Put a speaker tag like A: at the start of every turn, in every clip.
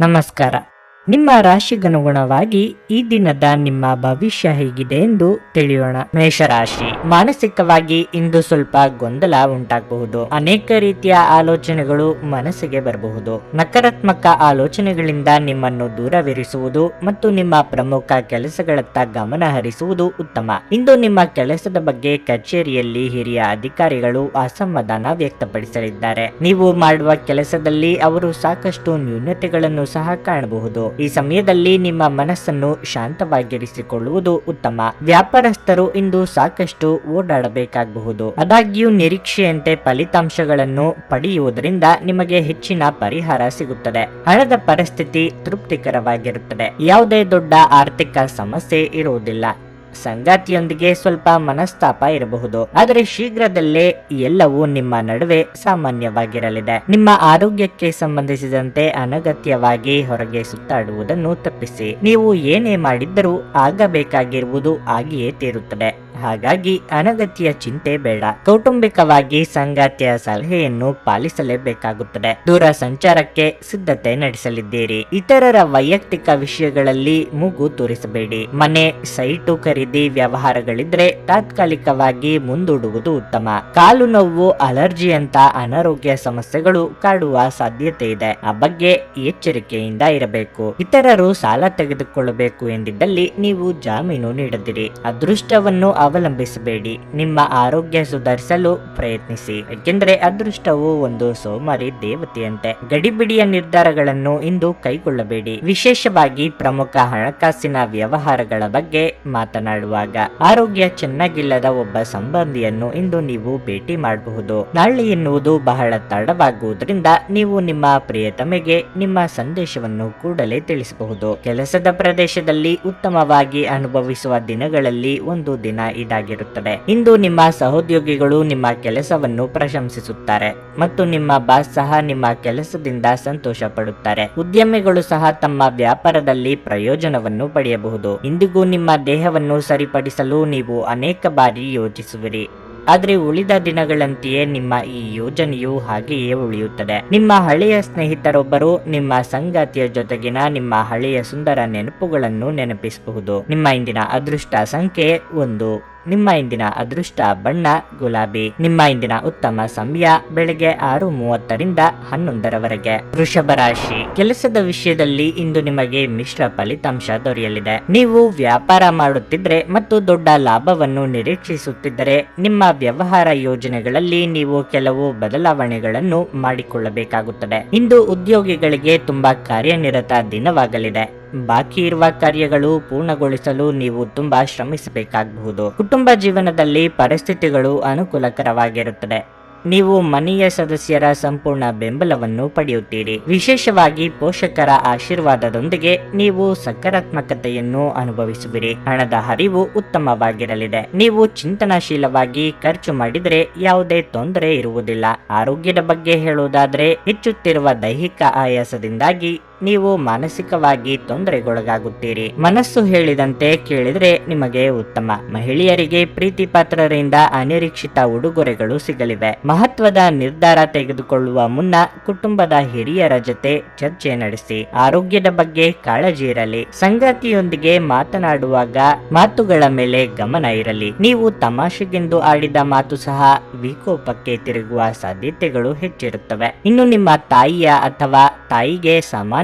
A: ನಮಸ್ಕಾರ. ನಿಮ್ಮ ರಾಶಿಗನುಗುಣವಾಗಿ ಈ ದಿನದ ನಿಮ್ಮ ಭವಿಷ್ಯ ಹೇಗಿದೆ ಎಂದು ತಿಳಿಯೋಣ. ಮೇಷರಾಶಿ. ಮಾನಸಿಕವಾಗಿ ಇಂದು ಸ್ವಲ್ಪ ಗೊಂದಲ ಉಂಟಾಗಬಹುದು. ಅನೇಕ ರೀತಿಯ ಆಲೋಚನೆಗಳು ಮನಸ್ಸಿಗೆ ಬರಬಹುದು. ನಕಾರಾತ್ಮಕ ಆಲೋಚನೆಗಳಿಂದ ನಿಮ್ಮನ್ನು ದೂರವಿರಿಸುವುದು ಮತ್ತು ನಿಮ್ಮ ಪ್ರಮುಖ ಕೆಲಸಗಳತ್ತ ಗಮನ ಹರಿಸುವುದು ಉತ್ತಮ. ಇಂದು ನಿಮ್ಮ ಕೆಲಸದ ಬಗ್ಗೆ ಕಚೇರಿಯಲ್ಲಿ ಹಿರಿಯ ಅಧಿಕಾರಿಗಳು ಅಸಮಾಧಾನ ವ್ಯಕ್ತಪಡಿಸಲಿದ್ದಾರೆ. ನೀವು ಮಾಡುವ ಕೆಲಸದಲ್ಲಿ ಅವರು ಸಾಕಷ್ಟು ನ್ಯೂನತೆಗಳನ್ನು ಸಹ ಕಾಣಬಹುದು. ಈ ಸಮಯದಲ್ಲಿ ನಿಮ್ಮ ಮನಸ್ಸನ್ನು ಶಾಂತವಾಗಿರಿಸಿಕೊಳ್ಳುವುದು ಉತ್ತಮ. ವ್ಯಾಪಾರಸ್ಥರು ಇಂದು ಸಾಕಷ್ಟು ಓಡಾಡಬೇಕಾಗಬಹುದು. ಆದಾಗ್ಯೂ ನಿರೀಕ್ಷೆಯಂತೆ ಫಲಿತಾಂಶಗಳನ್ನು ಪಡೆಯುವುದರಿಂದ ನಿಮಗೆ ಹೆಚ್ಚಿನ ಪರಿಹಾರ ಸಿಗುತ್ತದೆ. ಹಣದ ಪರಿಸ್ಥಿತಿ ತೃಪ್ತಿಕರವಾಗಿರುತ್ತದೆ. ಯಾವುದೇ ದೊಡ್ಡ ಆರ್ಥಿಕ ಸಮಸ್ಯೆ ಇರುವುದಿಲ್ಲ. ಸಂಗಾತಿಯೊಂದಿಗೆ ಸ್ವಲ್ಪ ಮನಸ್ತಾಪ ಇರಬಹುದು. ಆದರೆ ಶೀಘ್ರದಲ್ಲೇ ಎಲ್ಲವೂ ನಿಮ್ಮ ನಡುವೆ ಸಾಮಾನ್ಯವಾಗಿರಲಿದೆ. ನಿಮ್ಮ ಆರೋಗ್ಯಕ್ಕೆ ಸಂಬಂಧಿಸಿದಂತೆ ಅನಗತ್ಯವಾಗಿ ಹೊರಗೆ ಸುತ್ತಾಡುವುದನ್ನು ತಪ್ಪಿಸಿ. ನೀವು ಏನೇ ಮಾಡಿದ್ದರೂ ಆಗಬೇಕಾಗಿರುವುದು ಆಗಿಯೇ ತೀರುತ್ತದೆ. ಹಾಗಾಗಿ ಅನಗತ್ಯ ಚಿಂತೆ ಬೇಡ. ಕೌಟುಂಬಿಕವಾಗಿ ಸಂಗಾತಿಯ ಸಲಹೆಯನ್ನು ಪಾಲಿಸಲೇಬೇಕಾಗುತ್ತದೆ. ದೂರ ಸಂಚಾರಕ್ಕೆ ಸಿದ್ಧತೆ ನಡೆಸಲಿದ್ದೀರಿ. ಇತರರ ವೈಯಕ್ತಿಕ ವಿಷಯಗಳಲ್ಲಿ ಮೂಗು ತೋರಿಸಬೇಡಿ. ಮನೆ, ಸೈಟು ಖರೀದಿ ವ್ಯವಹಾರಗಳಿದ್ರೆ ತಾತ್ಕಾಲಿಕವಾಗಿ ಮುಂದೂಡುವುದು ಉತ್ತಮ. ಕಾಲು ನೋವು ಅಲರ್ಜಿಯಂತ ಅನಾರೋಗ್ಯ ಸಮಸ್ಯೆಗಳು ಕಾಡುವ ಸಾಧ್ಯತೆ ಇದೆ. ಆ ಬಗ್ಗೆ ಎಚ್ಚರಿಕೆಯಿಂದ ಇರಬೇಕು. ಇತರರು ಸಾಲ ತೆಗೆದುಕೊಳ್ಳಬೇಕು ಎಂದಿದ್ದಲ್ಲಿ ನೀವು ಜಾಮೀನು ನೀಡದಿರಿ. ಅದೃಷ್ಟವನ್ನು ಅವಲಂಬಿಸಬೇಡಿ. ನಿಮ್ಮ ಆರೋಗ್ಯ ಸುಧಾರಿಸಲು ಪ್ರಯತ್ನಿಸಿ. ಏಕೆಂದರೆ ಅದೃಷ್ಟವು ಒಂದು ಸೋಮಾರಿ ದೇವತೆಯಂತೆ. ಗಡಿಬಿಡಿಯ ನಿರ್ಧಾರಗಳನ್ನು ಇಂದು ಕೈಗೊಳ್ಳಬೇಡಿ. ವಿಶೇಷವಾಗಿ ಪ್ರಮುಖ ಹಣಕಾಸಿನ ವ್ಯವಹಾರಗಳ ಬಗ್ಗೆ ಮಾತನಾಡುವಾಗ, ಆರೋಗ್ಯ ಚೆನ್ನಾಗಿಲ್ಲದ ಒಬ್ಬ ಸಂಬಂಧಿಯನ್ನು ಇಂದು ನೀವು ಭೇಟಿ ಮಾಡಬಹುದು. ನಾಳೆ ಎನ್ನುವುದು ಬಹಳ ತಡವಾಗುವುದರಿಂದ ನೀವು ನಿಮ್ಮ ಪ್ರಿಯತಮೆಗೆ ನಿಮ್ಮ ಸಂದೇಶವನ್ನು ಕೂಡಲೇ ತಿಳಿಸಬಹುದು. ಕೆಲಸದ ಪ್ರದೇಶದಲ್ಲಿ ಉತ್ತಮವಾಗಿ ಅನುಭವಿಸುವ ದಿನಗಳಲ್ಲಿ ಒಂದು ದಿನ ಇದಾಗಿರುತ್ತದೆ. ಇಂದು ನಿಮ್ಮ ಸಹೋದ್ಯೋಗಿಗಳು ನಿಮ್ಮ ಕೆಲಸವನ್ನು ಪ್ರಶಂಸಿಸುತ್ತಾರೆ ಮತ್ತು ನಿಮ್ಮ ಬಾಸ್ ಸಹ ನಿಮ್ಮ ಕೆಲಸದಿಂದ ಸಂತೋಷ ಪಡುತ್ತಾರೆ ಉದ್ಯಮಿಗಳು ಸಹ ತಮ್ಮ ವ್ಯಾಪಾರದಲ್ಲಿ ಪ್ರಯೋಜನವನ್ನು ಪಡೆಯಬಹುದು. ಇಂದಿಗೂ ನಿಮ್ಮ ದೇಹವನ್ನು ಸರಿಪಡಿಸಲು ನೀವು ಅನೇಕ ಬಾರಿ ಯೋಚಿಸುವಿರಿ. ಆದರೆ ಉಳಿದ ದಿನಗಳಂತೆಯೇ ನಿಮ್ಮ ಈ ಯೋಜನೆಯು ಹಾಗೆಯೇ ಉಳಿಯುತ್ತದೆ. ನಿಮ್ಮ ಹಳೆಯ ಸ್ನೇಹಿತರೊಬ್ಬರು ನಿಮ್ಮ ಸಂಗಾತಿಯ ಜೊತೆಗಿನ ನಿಮ್ಮ ಹಳೆಯ ಸುಂದರ ನೆನಪುಗಳನ್ನು ನೆನಪಿಸಬಹುದು. ನಿಮ್ಮ ಇಂದಿನ ಅದೃಷ್ಟ ಸಂಖ್ಯೆ ಒಂದು. ನಿಮ್ಮ ಇಂದಿನ ಅದೃಷ್ಟ ಬಣ್ಣ, ಗುಲಾಬಿ. ನಿಮ್ಮ ಇಂದಿನ ಉತ್ತಮ ಸಮಯ ಬೆಳಗ್ಗೆ ಆರು ಮೂವತ್ತರಿಂದ ಹನ್ನೊಂದರವರೆಗೆ. ವೃಷಭ ರಾಶಿ. ಕೆಲಸದ ವಿಷಯದಲ್ಲಿ ಇಂದು ನಿಮಗೆ ಮಿಶ್ರ ಫಲಿತಾಂಶ ದೊರೆಯಲಿದೆ. ನೀವು ವ್ಯಾಪಾರ ಮಾಡುತ್ತಿದ್ರೆ ಮತ್ತು ದೊಡ್ಡ ಲಾಭವನ್ನು ನಿರೀಕ್ಷಿಸುತ್ತಿದ್ದರೆ, ನಿಮ್ಮ ವ್ಯವಹಾರ ಯೋಜನೆಗಳಲ್ಲಿ ನೀವು ಕೆಲವು ಬದಲಾವಣೆಗಳನ್ನು ಮಾಡಿಕೊಳ್ಳಬೇಕಾಗುತ್ತದೆ. ಇಂದು ಉದ್ಯೋಗಿಗಳಿಗೆ ತುಂಬಾ ಕಾರ್ಯನಿರತ ದಿನವಾಗಲಿದೆ. ಬಾಕಿ ಇರುವ ಕಾರ್ಯಗಳು ಪೂರ್ಣಗೊಳಿಸಲು ನೀವು ತುಂಬಾ ಶ್ರಮಿಸಬೇಕಾಗಬಹುದು. ಕುಟುಂಬ ಜೀವನದಲ್ಲಿ ಪರಿಸ್ಥಿತಿಗಳು ಅನುಕೂಲಕರವಾಗಿರುತ್ತದೆ. ನೀವು ಮನೆಯ ಸದಸ್ಯರ ಸಂಪೂರ್ಣ ಬೆಂಬಲವನ್ನು ಪಡೆಯುತ್ತೀರಿ. ವಿಶೇಷವಾಗಿ ಪೋಷಕರ ಆಶೀರ್ವಾದದೊಂದಿಗೆ ನೀವು ಸಕಾರಾತ್ಮಕತೆಯನ್ನು ಅನುಭವಿಸುವಿರಿ. ಹಣದ ಹರಿವು ಉತ್ತಮವಾಗಿರಲಿದೆ. ನೀವು ಚಿಂತನಾಶೀಲವಾಗಿ ಖರ್ಚು ಮಾಡಿದರೆ ಯಾವುದೇ ತೊಂದರೆ ಇರುವುದಿಲ್ಲ. ಆರೋಗ್ಯದ ಬಗ್ಗೆ ಹೇಳುವುದಾದರೆ ಹೆಚ್ಚುತ್ತಿರುವ ದೈಹಿಕ ಆಯಾಸದಿಂದಾಗಿ ನೀವು ಮಾನಸಿಕವಾಗಿ ತೊಂದರೆಗೊಳಗಾಗುತ್ತೀರಿ. ಮನಸ್ಸು ಹೇಳಿದಂತೆ ಕೇಳಿದ್ರೆ ನಿಮಗೆ ಉತ್ತಮ. ಮಹಿಳೆಯರಿಗೆ ಪ್ರೀತಿ ಪಾತ್ರರಿಂದ ಅನಿರೀಕ್ಷಿತ ಉಡುಗೊರೆಗಳು ಸಿಗಲಿವೆ. ಮಹತ್ವದ ನಿರ್ಧಾರ ತೆಗೆದುಕೊಳ್ಳುವ ಮುನ್ನ ಕುಟುಂಬದ ಹಿರಿಯರ ಜೊತೆ ಚರ್ಚೆ ನಡೆಸಿ. ಆರೋಗ್ಯದ ಬಗ್ಗೆ ಕಾಳಜಿ ಇರಲಿ. ಸಂಗಾತಿಯೊಂದಿಗೆ ಮಾತನಾಡುವಾಗ ಮಾತುಗಳ ಮೇಲೆ ಗಮನ ಇರಲಿ. ನೀವು ತಮಾಷೆಗೆಂದು ಆಡಿದ ಮಾತು ಸಹ ವಿಕೋಪಕ್ಕೆ ತಿರುಗುವ ಸಾಧ್ಯತೆಗಳು ಹೆಚ್ಚಿರುತ್ತವೆ. ಇನ್ನು ನಿಮ್ಮ ತಾಯಿಯ ಅಥವಾ ತಾಯಿಗೆ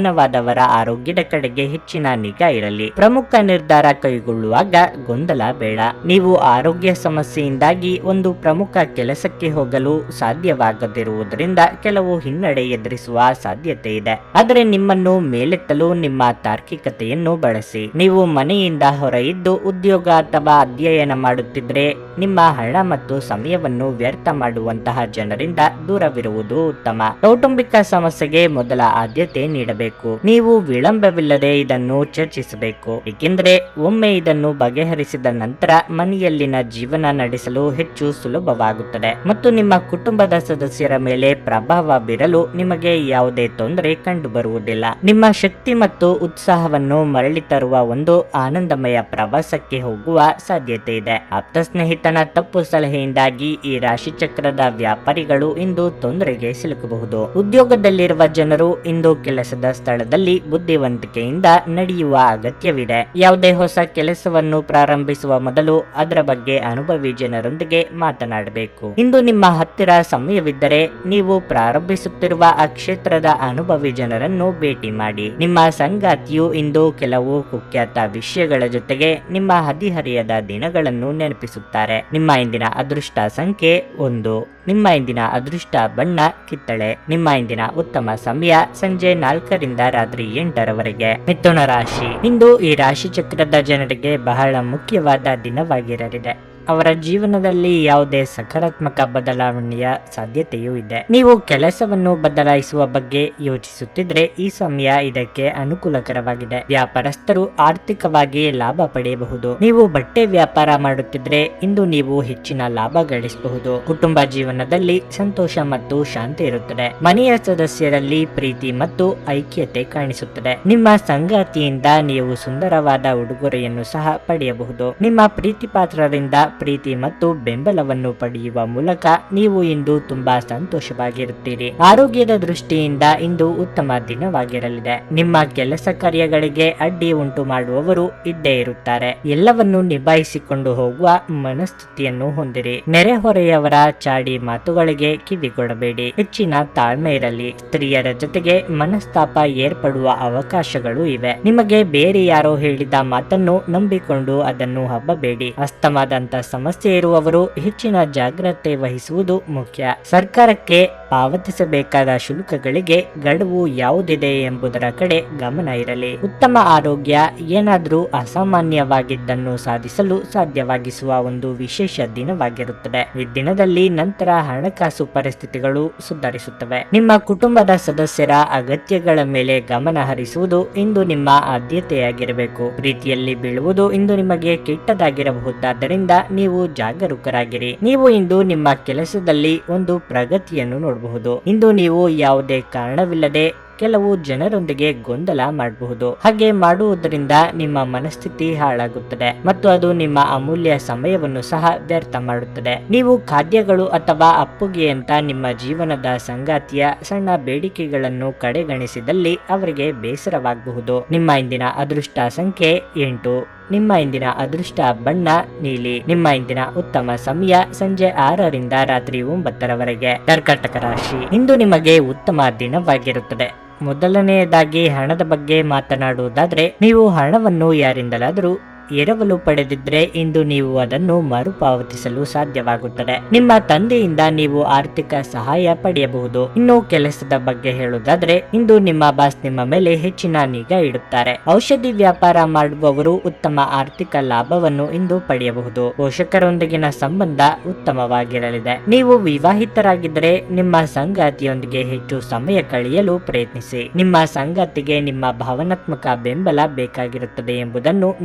A: ಸಮಾನವಾದವರ ಆರೋಗ್ಯದ ಕಡೆಗೆ ಹೆಚ್ಚಿನ ನಿಗಾ ಇರಲಿ. ಪ್ರಮುಖ ನಿರ್ಧಾರ ಕೈಗೊಳ್ಳುವಾಗ ಗೊಂದಲ ಬೇಡ. ನೀವು ಆರೋಗ್ಯ ಸಮಸ್ಯೆಯಿಂದಾಗಿ ಒಂದು ಪ್ರಮುಖ ಕೆಲಸಕ್ಕೆ ಹೋಗಲು ಸಾಧ್ಯವಾಗದಿರುವುದರಿಂದ ಕೆಲವು ಹಿನ್ನಡೆ ಎದುರಿಸುವ ಸಾಧ್ಯತೆ ಇದೆ. ಆದರೆ ನಿಮ್ಮನ್ನು ಮೇಲೆತ್ತಲು ನಿಮ್ಮ ತಾರ್ಕಿಕತೆಯನ್ನು ಬಳಸಿ. ನೀವು ಮನೆಯಿಂದ ಹೊರಯಿದ್ದು ಉದ್ಯೋಗ ಅಥವಾ ಅಧ್ಯಯನ ಮಾಡುತ್ತಿದ್ರೆ ನಿಮ್ಮ ಹಣ ಮತ್ತು ಸಮಯವನ್ನು ವ್ಯರ್ಥ ಮಾಡುವಂತಹ ಜನರಿಂದ ದೂರವಿರುವುದು ಉತ್ತಮ. ಕೌಟುಂಬಿಕ ಸಮಸ್ಯೆಗೆ ಮೊದಲ ಆದ್ಯತೆ ನೀಡಬೇಕು. ನೀವು ವಿಳಂಬವಿಲ್ಲದೆ ಇದನ್ನು ಚರ್ಚಿಸಬೇಕು. ಏಕೆಂದರೆ ಒಮ್ಮೆ ಇದನ್ನು ಬಗೆಹರಿಸಿದ ನಂತರ ಮನೆಯಲ್ಲಿನ ಜೀವನ ನಡೆಸಲು ಹೆಚ್ಚು ಸುಲಭವಾಗುತ್ತದೆ. ಮತ್ತು ನಿಮ್ಮ ಕುಟುಂಬದ ಸದಸ್ಯರ ಮೇಲೆ ಪ್ರಭಾವ ಬೀರಲು ನಿಮಗೆ ಯಾವುದೇ ತೊಂದರೆ ಕಂಡು ಬರುವುದಿಲ್ಲ ನಿಮ್ಮ ಶಕ್ತಿ ಮತ್ತು ಉತ್ಸಾಹವನ್ನು ಮರಳಿ ತರುವ ಒಂದು ಆನಂದಮಯ ಪ್ರವಾಸಕ್ಕೆ ಹೋಗುವ ಸಾಧ್ಯತೆ ಇದೆ. ಆಪ್ತ ಸ್ನೇಹಿತನ ತಪ್ಪು ಸಲಹೆಯಿಂದಾಗಿ ಈ ರಾಶಿ ಚಕ್ರದ ವ್ಯಾಪಾರಿಗಳು ಇಂದು ತೊಂದರೆಗೆ ಸಿಲುಕಬಹುದು. ಉದ್ಯೋಗದಲ್ಲಿರುವ ಜನರು ಇಂದು ಕೆಲಸದ ಸ್ಥಳದಲ್ಲಿ ಬುದ್ಧಿವಂತಿಕೆಯಿಂದ ನಡೆಯುವ ಅಗತ್ಯವಿದೆ. ಯಾವುದೇ ಹೊಸ ಕೆಲಸವನ್ನು ಪ್ರಾರಂಭಿಸುವ ಮೊದಲು ಅದರ ಬಗ್ಗೆ ಅನುಭವಿ ಜನರೊಂದಿಗೆ ಮಾತನಾಡಬೇಕು. ಇಂದು ನಿಮ್ಮ ಹತ್ತಿರ ಸಮಯವಿದ್ದರೆ ನೀವು ಪ್ರಾರಂಭಿಸುತ್ತಿರುವ ಆ ಕ್ಷೇತ್ರದ ಅನುಭವಿ ಜನರನ್ನು ಭೇಟಿ ಮಾಡಿ. ನಿಮ್ಮ ಸಂಗಾತಿಯು ಇಂದು ಕೆಲವು ಕುಖ್ಯಾತ ವಿಷಯಗಳ ಜೊತೆಗೆ ನಿಮ್ಮ ಹದಿಹರಿಯದ ದಿನಗಳನ್ನು ನೆನಪಿಸುತ್ತಾರೆ. ನಿಮ್ಮ ಇಂದಿನ ಅದೃಷ್ಟ ಸಂಖ್ಯೆ ಒಂದು. ನಿಮ್ಮ ಇಂದಿನ ಅದೃಷ್ಟ ಬಣ್ಣ ಕಿತ್ತಳೆ. ನಿಮ್ಮ ಇಂದಿನ ಉತ್ತಮ ಸಮಯ ಸಂಜೆ ನಾಲ್ಕರಿಂದ ರಾತ್ರಿ ಎಂಟರವರೆಗೆ ಮಿಥುನ ರಾಶಿ. ಇಂದು ಈ ರಾಶಿ ಚಕ್ರದ ಜನರಿಗೆ ಬಹಳ ಮುಖ್ಯವಾದ ದಿನವಾಗಿರಲಿದೆ. ಅವರ ಜೀವನದಲ್ಲಿ ಯಾವುದೇ ಸಕಾರಾತ್ಮಕ ಬದಲಾವಣೆಯ ಸಾಧ್ಯತೆಯೂ ಇದೆ. ನೀವು ಕೆಲಸವನ್ನು ಬದಲಾಯಿಸುವ ಬಗ್ಗೆ ಯೋಚಿಸುತ್ತಿದ್ರೆ ಈ ಸಮಯ ಇದಕ್ಕೆ ಅನುಕೂಲಕರವಾಗಿದೆ. ವ್ಯಾಪಾರಸ್ಥರು ಆರ್ಥಿಕವಾಗಿ ಲಾಭ ಪಡೆಯಬಹುದು. ನೀವು ಬಟ್ಟೆ ವ್ಯಾಪಾರ ಮಾಡುತ್ತಿದ್ರೆ ಇಂದು ನೀವು ಹೆಚ್ಚಿನ ಲಾಭ ಗಳಿಸಬಹುದು. ಕುಟುಂಬ ಜೀವನದಲ್ಲಿ ಸಂತೋಷ ಮತ್ತು ಶಾಂತಿ ಇರುತ್ತದೆ. ಮನೆಯ ಸದಸ್ಯರಲ್ಲಿ ಪ್ರೀತಿ ಮತ್ತು ಐಕ್ಯತೆ ಕಾಣಿಸುತ್ತದೆ. ನಿಮ್ಮ ಸಂಗಾತಿಯಿಂದ ನೀವು ಸುಂದರವಾದ ಉಡುಗೊರೆಯನ್ನು ಸಹ ಪಡೆಯಬಹುದು. ನಿಮ್ಮ ಪ್ರೀತಿ ಪಾತ್ರರಿಂದ ಪ್ರೀತಿ ಮತ್ತು ಬೆಂಬಲವನ್ನು ಪಡೆಯುವ ಮೂಲಕ ನೀವು ಇಂದು ತುಂಬಾ ಸಂತೋಷವಾಗಿರುತ್ತೀರಿ. ಆರೋಗ್ಯದ ದೃಷ್ಟಿಯಿಂದ ಇಂದು ಉತ್ತಮ ದಿನವಾಗಿರಲಿದೆ. ನಿಮ್ಮ ಕೆಲಸ ಕಾರ್ಯಗಳಿಗೆ ಅಡ್ಡಿ ಉಂಟು ಮಾಡುವವರು ಇದ್ದೇ ಇರುತ್ತಾರೆ. ಎಲ್ಲವನ್ನು ನಿಭಾಯಿಸಿಕೊಂಡು ಹೋಗುವ ಮನಸ್ಥಿತಿಯನ್ನು ಹೊಂದಿರಿ. ನೆರೆಹೊರೆಯವರ ಚಾಡಿ ಮಾತುಗಳಿಗೆ ಕಿವಿಗೊಡಬೇಡಿ. ಹೆಚ್ಚಿನ ತಾಳ್ಮೆ ಇರಲಿ. ಸ್ತ್ರೀಯರ ಜೊತೆಗೆ ಮನಸ್ತಾಪ ಏರ್ಪಡುವ ಅವಕಾಶಗಳು ಇವೆ. ನಿಮಗೆ ಬೇರೆ ಯಾರೋ ಹೇಳಿದ ಮಾತನ್ನು ನಂಬಿಕೊಂಡು ಅದನ್ನು ಹಬ್ಬಬೇಡಿ. ಅಸ್ತಮಾದಂತ ಸಮಸ್ಯೆ ಇರುವವರು ಹೆಚ್ಚಿನ ಜಾಗ್ರತೆ ವಹಿಸುವುದು ಮುಖ್ಯ. ಸರ್ಕಾರಕ್ಕೆ ಪಾವತಿಸಬೇಕಾದ ಶುಲ್ಕಗಳಿಗೆ ಗಡುವು ಯಾವುದಿದೆ ಎಂಬುದರ ಕಡೆ ಗಮನ ಇರಲಿ. ಉತ್ತಮ ಆರೋಗ್ಯ, ಏನಾದರೂ ಅಸಾಮಾನ್ಯವಾಗಿದ್ದನ್ನು ಸಾಧಿಸಲು ಸಾಧ್ಯವಾಗಿಸುವ ಒಂದು ವಿಶೇಷ ದಿನವಾಗಿರುತ್ತದೆ. ಈ ದಿನದಲ್ಲಿ ನಂತರ ಹಣಕಾಸು ಪರಿಸ್ಥಿತಿಗಳು ಸುಧಾರಿಸುತ್ತವೆ. ನಿಮ್ಮ ಕುಟುಂಬದ ಸದಸ್ಯರ ಅಗತ್ಯಗಳ ಮೇಲೆ ಗಮನ ಹರಿಸುವುದು ಇಂದು ನಿಮ್ಮ ಆದ್ಯತೆಯಾಗಿರಬೇಕು. ಪ್ರೀತಿಯಲ್ಲಿ ಬೀಳುವುದು ಇಂದು ನಿಮಗೆ ಕೆಟ್ಟದಾಗಿರಬಹುದಾದ್ದರಿಂದ ನೀವು ಜಾಗರೂಕರಾಗಿರಿ. ನೀವು ಇಂದು ನಿಮ್ಮ ಕೆಲಸದಲ್ಲಿ ಒಂದು ಪ್ರಗತಿಯನ್ನು ನೋಡಬಹುದು. ಇಂದು ನೀವು ಯಾವುದೇ ಕಾರಣವಿಲ್ಲದೆ ಕೆಲವು ಜನರೊಂದಿಗೆ ಗೊಂದಲ ಮಾಡಬಹುದು. ಹಾಗೆ ಮಾಡುವುದರಿಂದ ನಿಮ್ಮ ಮನಸ್ಥಿತಿ ಹಾಳಾಗುತ್ತದೆ ಮತ್ತು ಅದು ನಿಮ್ಮ ಅಮೂಲ್ಯ ಸಮಯವನ್ನು ಸಹ ವ್ಯರ್ಥ ಮಾಡುತ್ತದೆ. ನೀವು ಖಾದ್ಯಗಳು ಅಥವಾ ಅಪ್ಪುಗೆಯಂತ ನಿಮ್ಮ ಜೀವನದ ಸಂಗಾತಿಯ ಸಣ್ಣ ಬೇಡಿಕೆಗಳನ್ನು ಕಡೆಗಣಿಸಿದಲ್ಲಿ ಅವರಿಗೆ ಬೇಸರವಾಗಬಹುದು. ನಿಮ್ಮ ಇಂದಿನ ಅದೃಷ್ಟ ಸಂಖ್ಯೆ ಎಂಟು. ನಿಮ್ಮ ಇಂದಿನ ಅದೃಷ್ಟ ಬಣ್ಣ, ನೀಲಿ. ನಿಮ್ಮ ಇಂದಿನ ಉತ್ತಮ ಸಮಯ ಸಂಜೆ ಆರರಿಂದ ರಾತ್ರಿ ಒಂಬತ್ತರವರೆಗೆ. ಕರ್ಕಾಟಕ ರಾಶಿ. ಇಂದು ನಿಮಗೆ ಉತ್ತಮ ದಿನವಾಗಿರುತ್ತದೆ. ಮೊದಲನೆಯದಾಗಿ ಹಣದ ಬಗ್ಗೆ ಮಾತನಾಡುವುದಾದ್ರೆ, ನೀವು ಹಣವನ್ನು ಯಾರಿಂದಲಾದರೂ ಎರವಲು ಪಡೆದಿದ್ರೆ ಇಂದು ನೀವು ಅದನ್ನು ಮರುಪಾವತಿಸಲು ಸಾಧ್ಯವಾಗುತ್ತದೆ. ನಿಮ್ಮ ತಂದೆಯಿಂದ ನೀವು ಆರ್ಥಿಕ ಸಹಾಯ ಪಡೆಯಬಹುದು. ಇನ್ನು ಕೆಲಸದ ಬಗ್ಗೆ ಹೇಳುವುದಾದ್ರೆ, ಇಂದು ನಿಮ್ಮ ಬಾಸ್ ನಿಮ್ಮ ಮೇಲೆ ಹೆಚ್ಚಿನ ನಿಗಾ ಇಡುತ್ತಾರೆ. ಔಷಧಿ ವ್ಯಾಪಾರ ಮಾಡುವವರು ಉತ್ತಮ ಆರ್ಥಿಕ ಲಾಭವನ್ನು ಇಂದು ಪಡೆಯಬಹುದು. ಪೋಷಕರೊಂದಿಗಿನ ಸಂಬಂಧ ಉತ್ತಮವಾಗಿರಲಿದೆ. ನೀವು ವಿವಾಹಿತರಾಗಿದ್ದರೆ ನಿಮ್ಮ ಸಂಗಾತಿಯೊಂದಿಗೆ ಹೆಚ್ಚು ಸಮಯ ಕಳೆಯಲು ಪ್ರಯತ್ನಿಸಿ. ನಿಮ್ಮ ಸಂಗಾತಿಗೆ ನಿಮ್ಮ ಭಾವನಾತ್ಮಕ ಬೆಂಬಲ ಬೇಕಾಗಿರುತ್ತದೆ ಎಂಬುದನ್ನು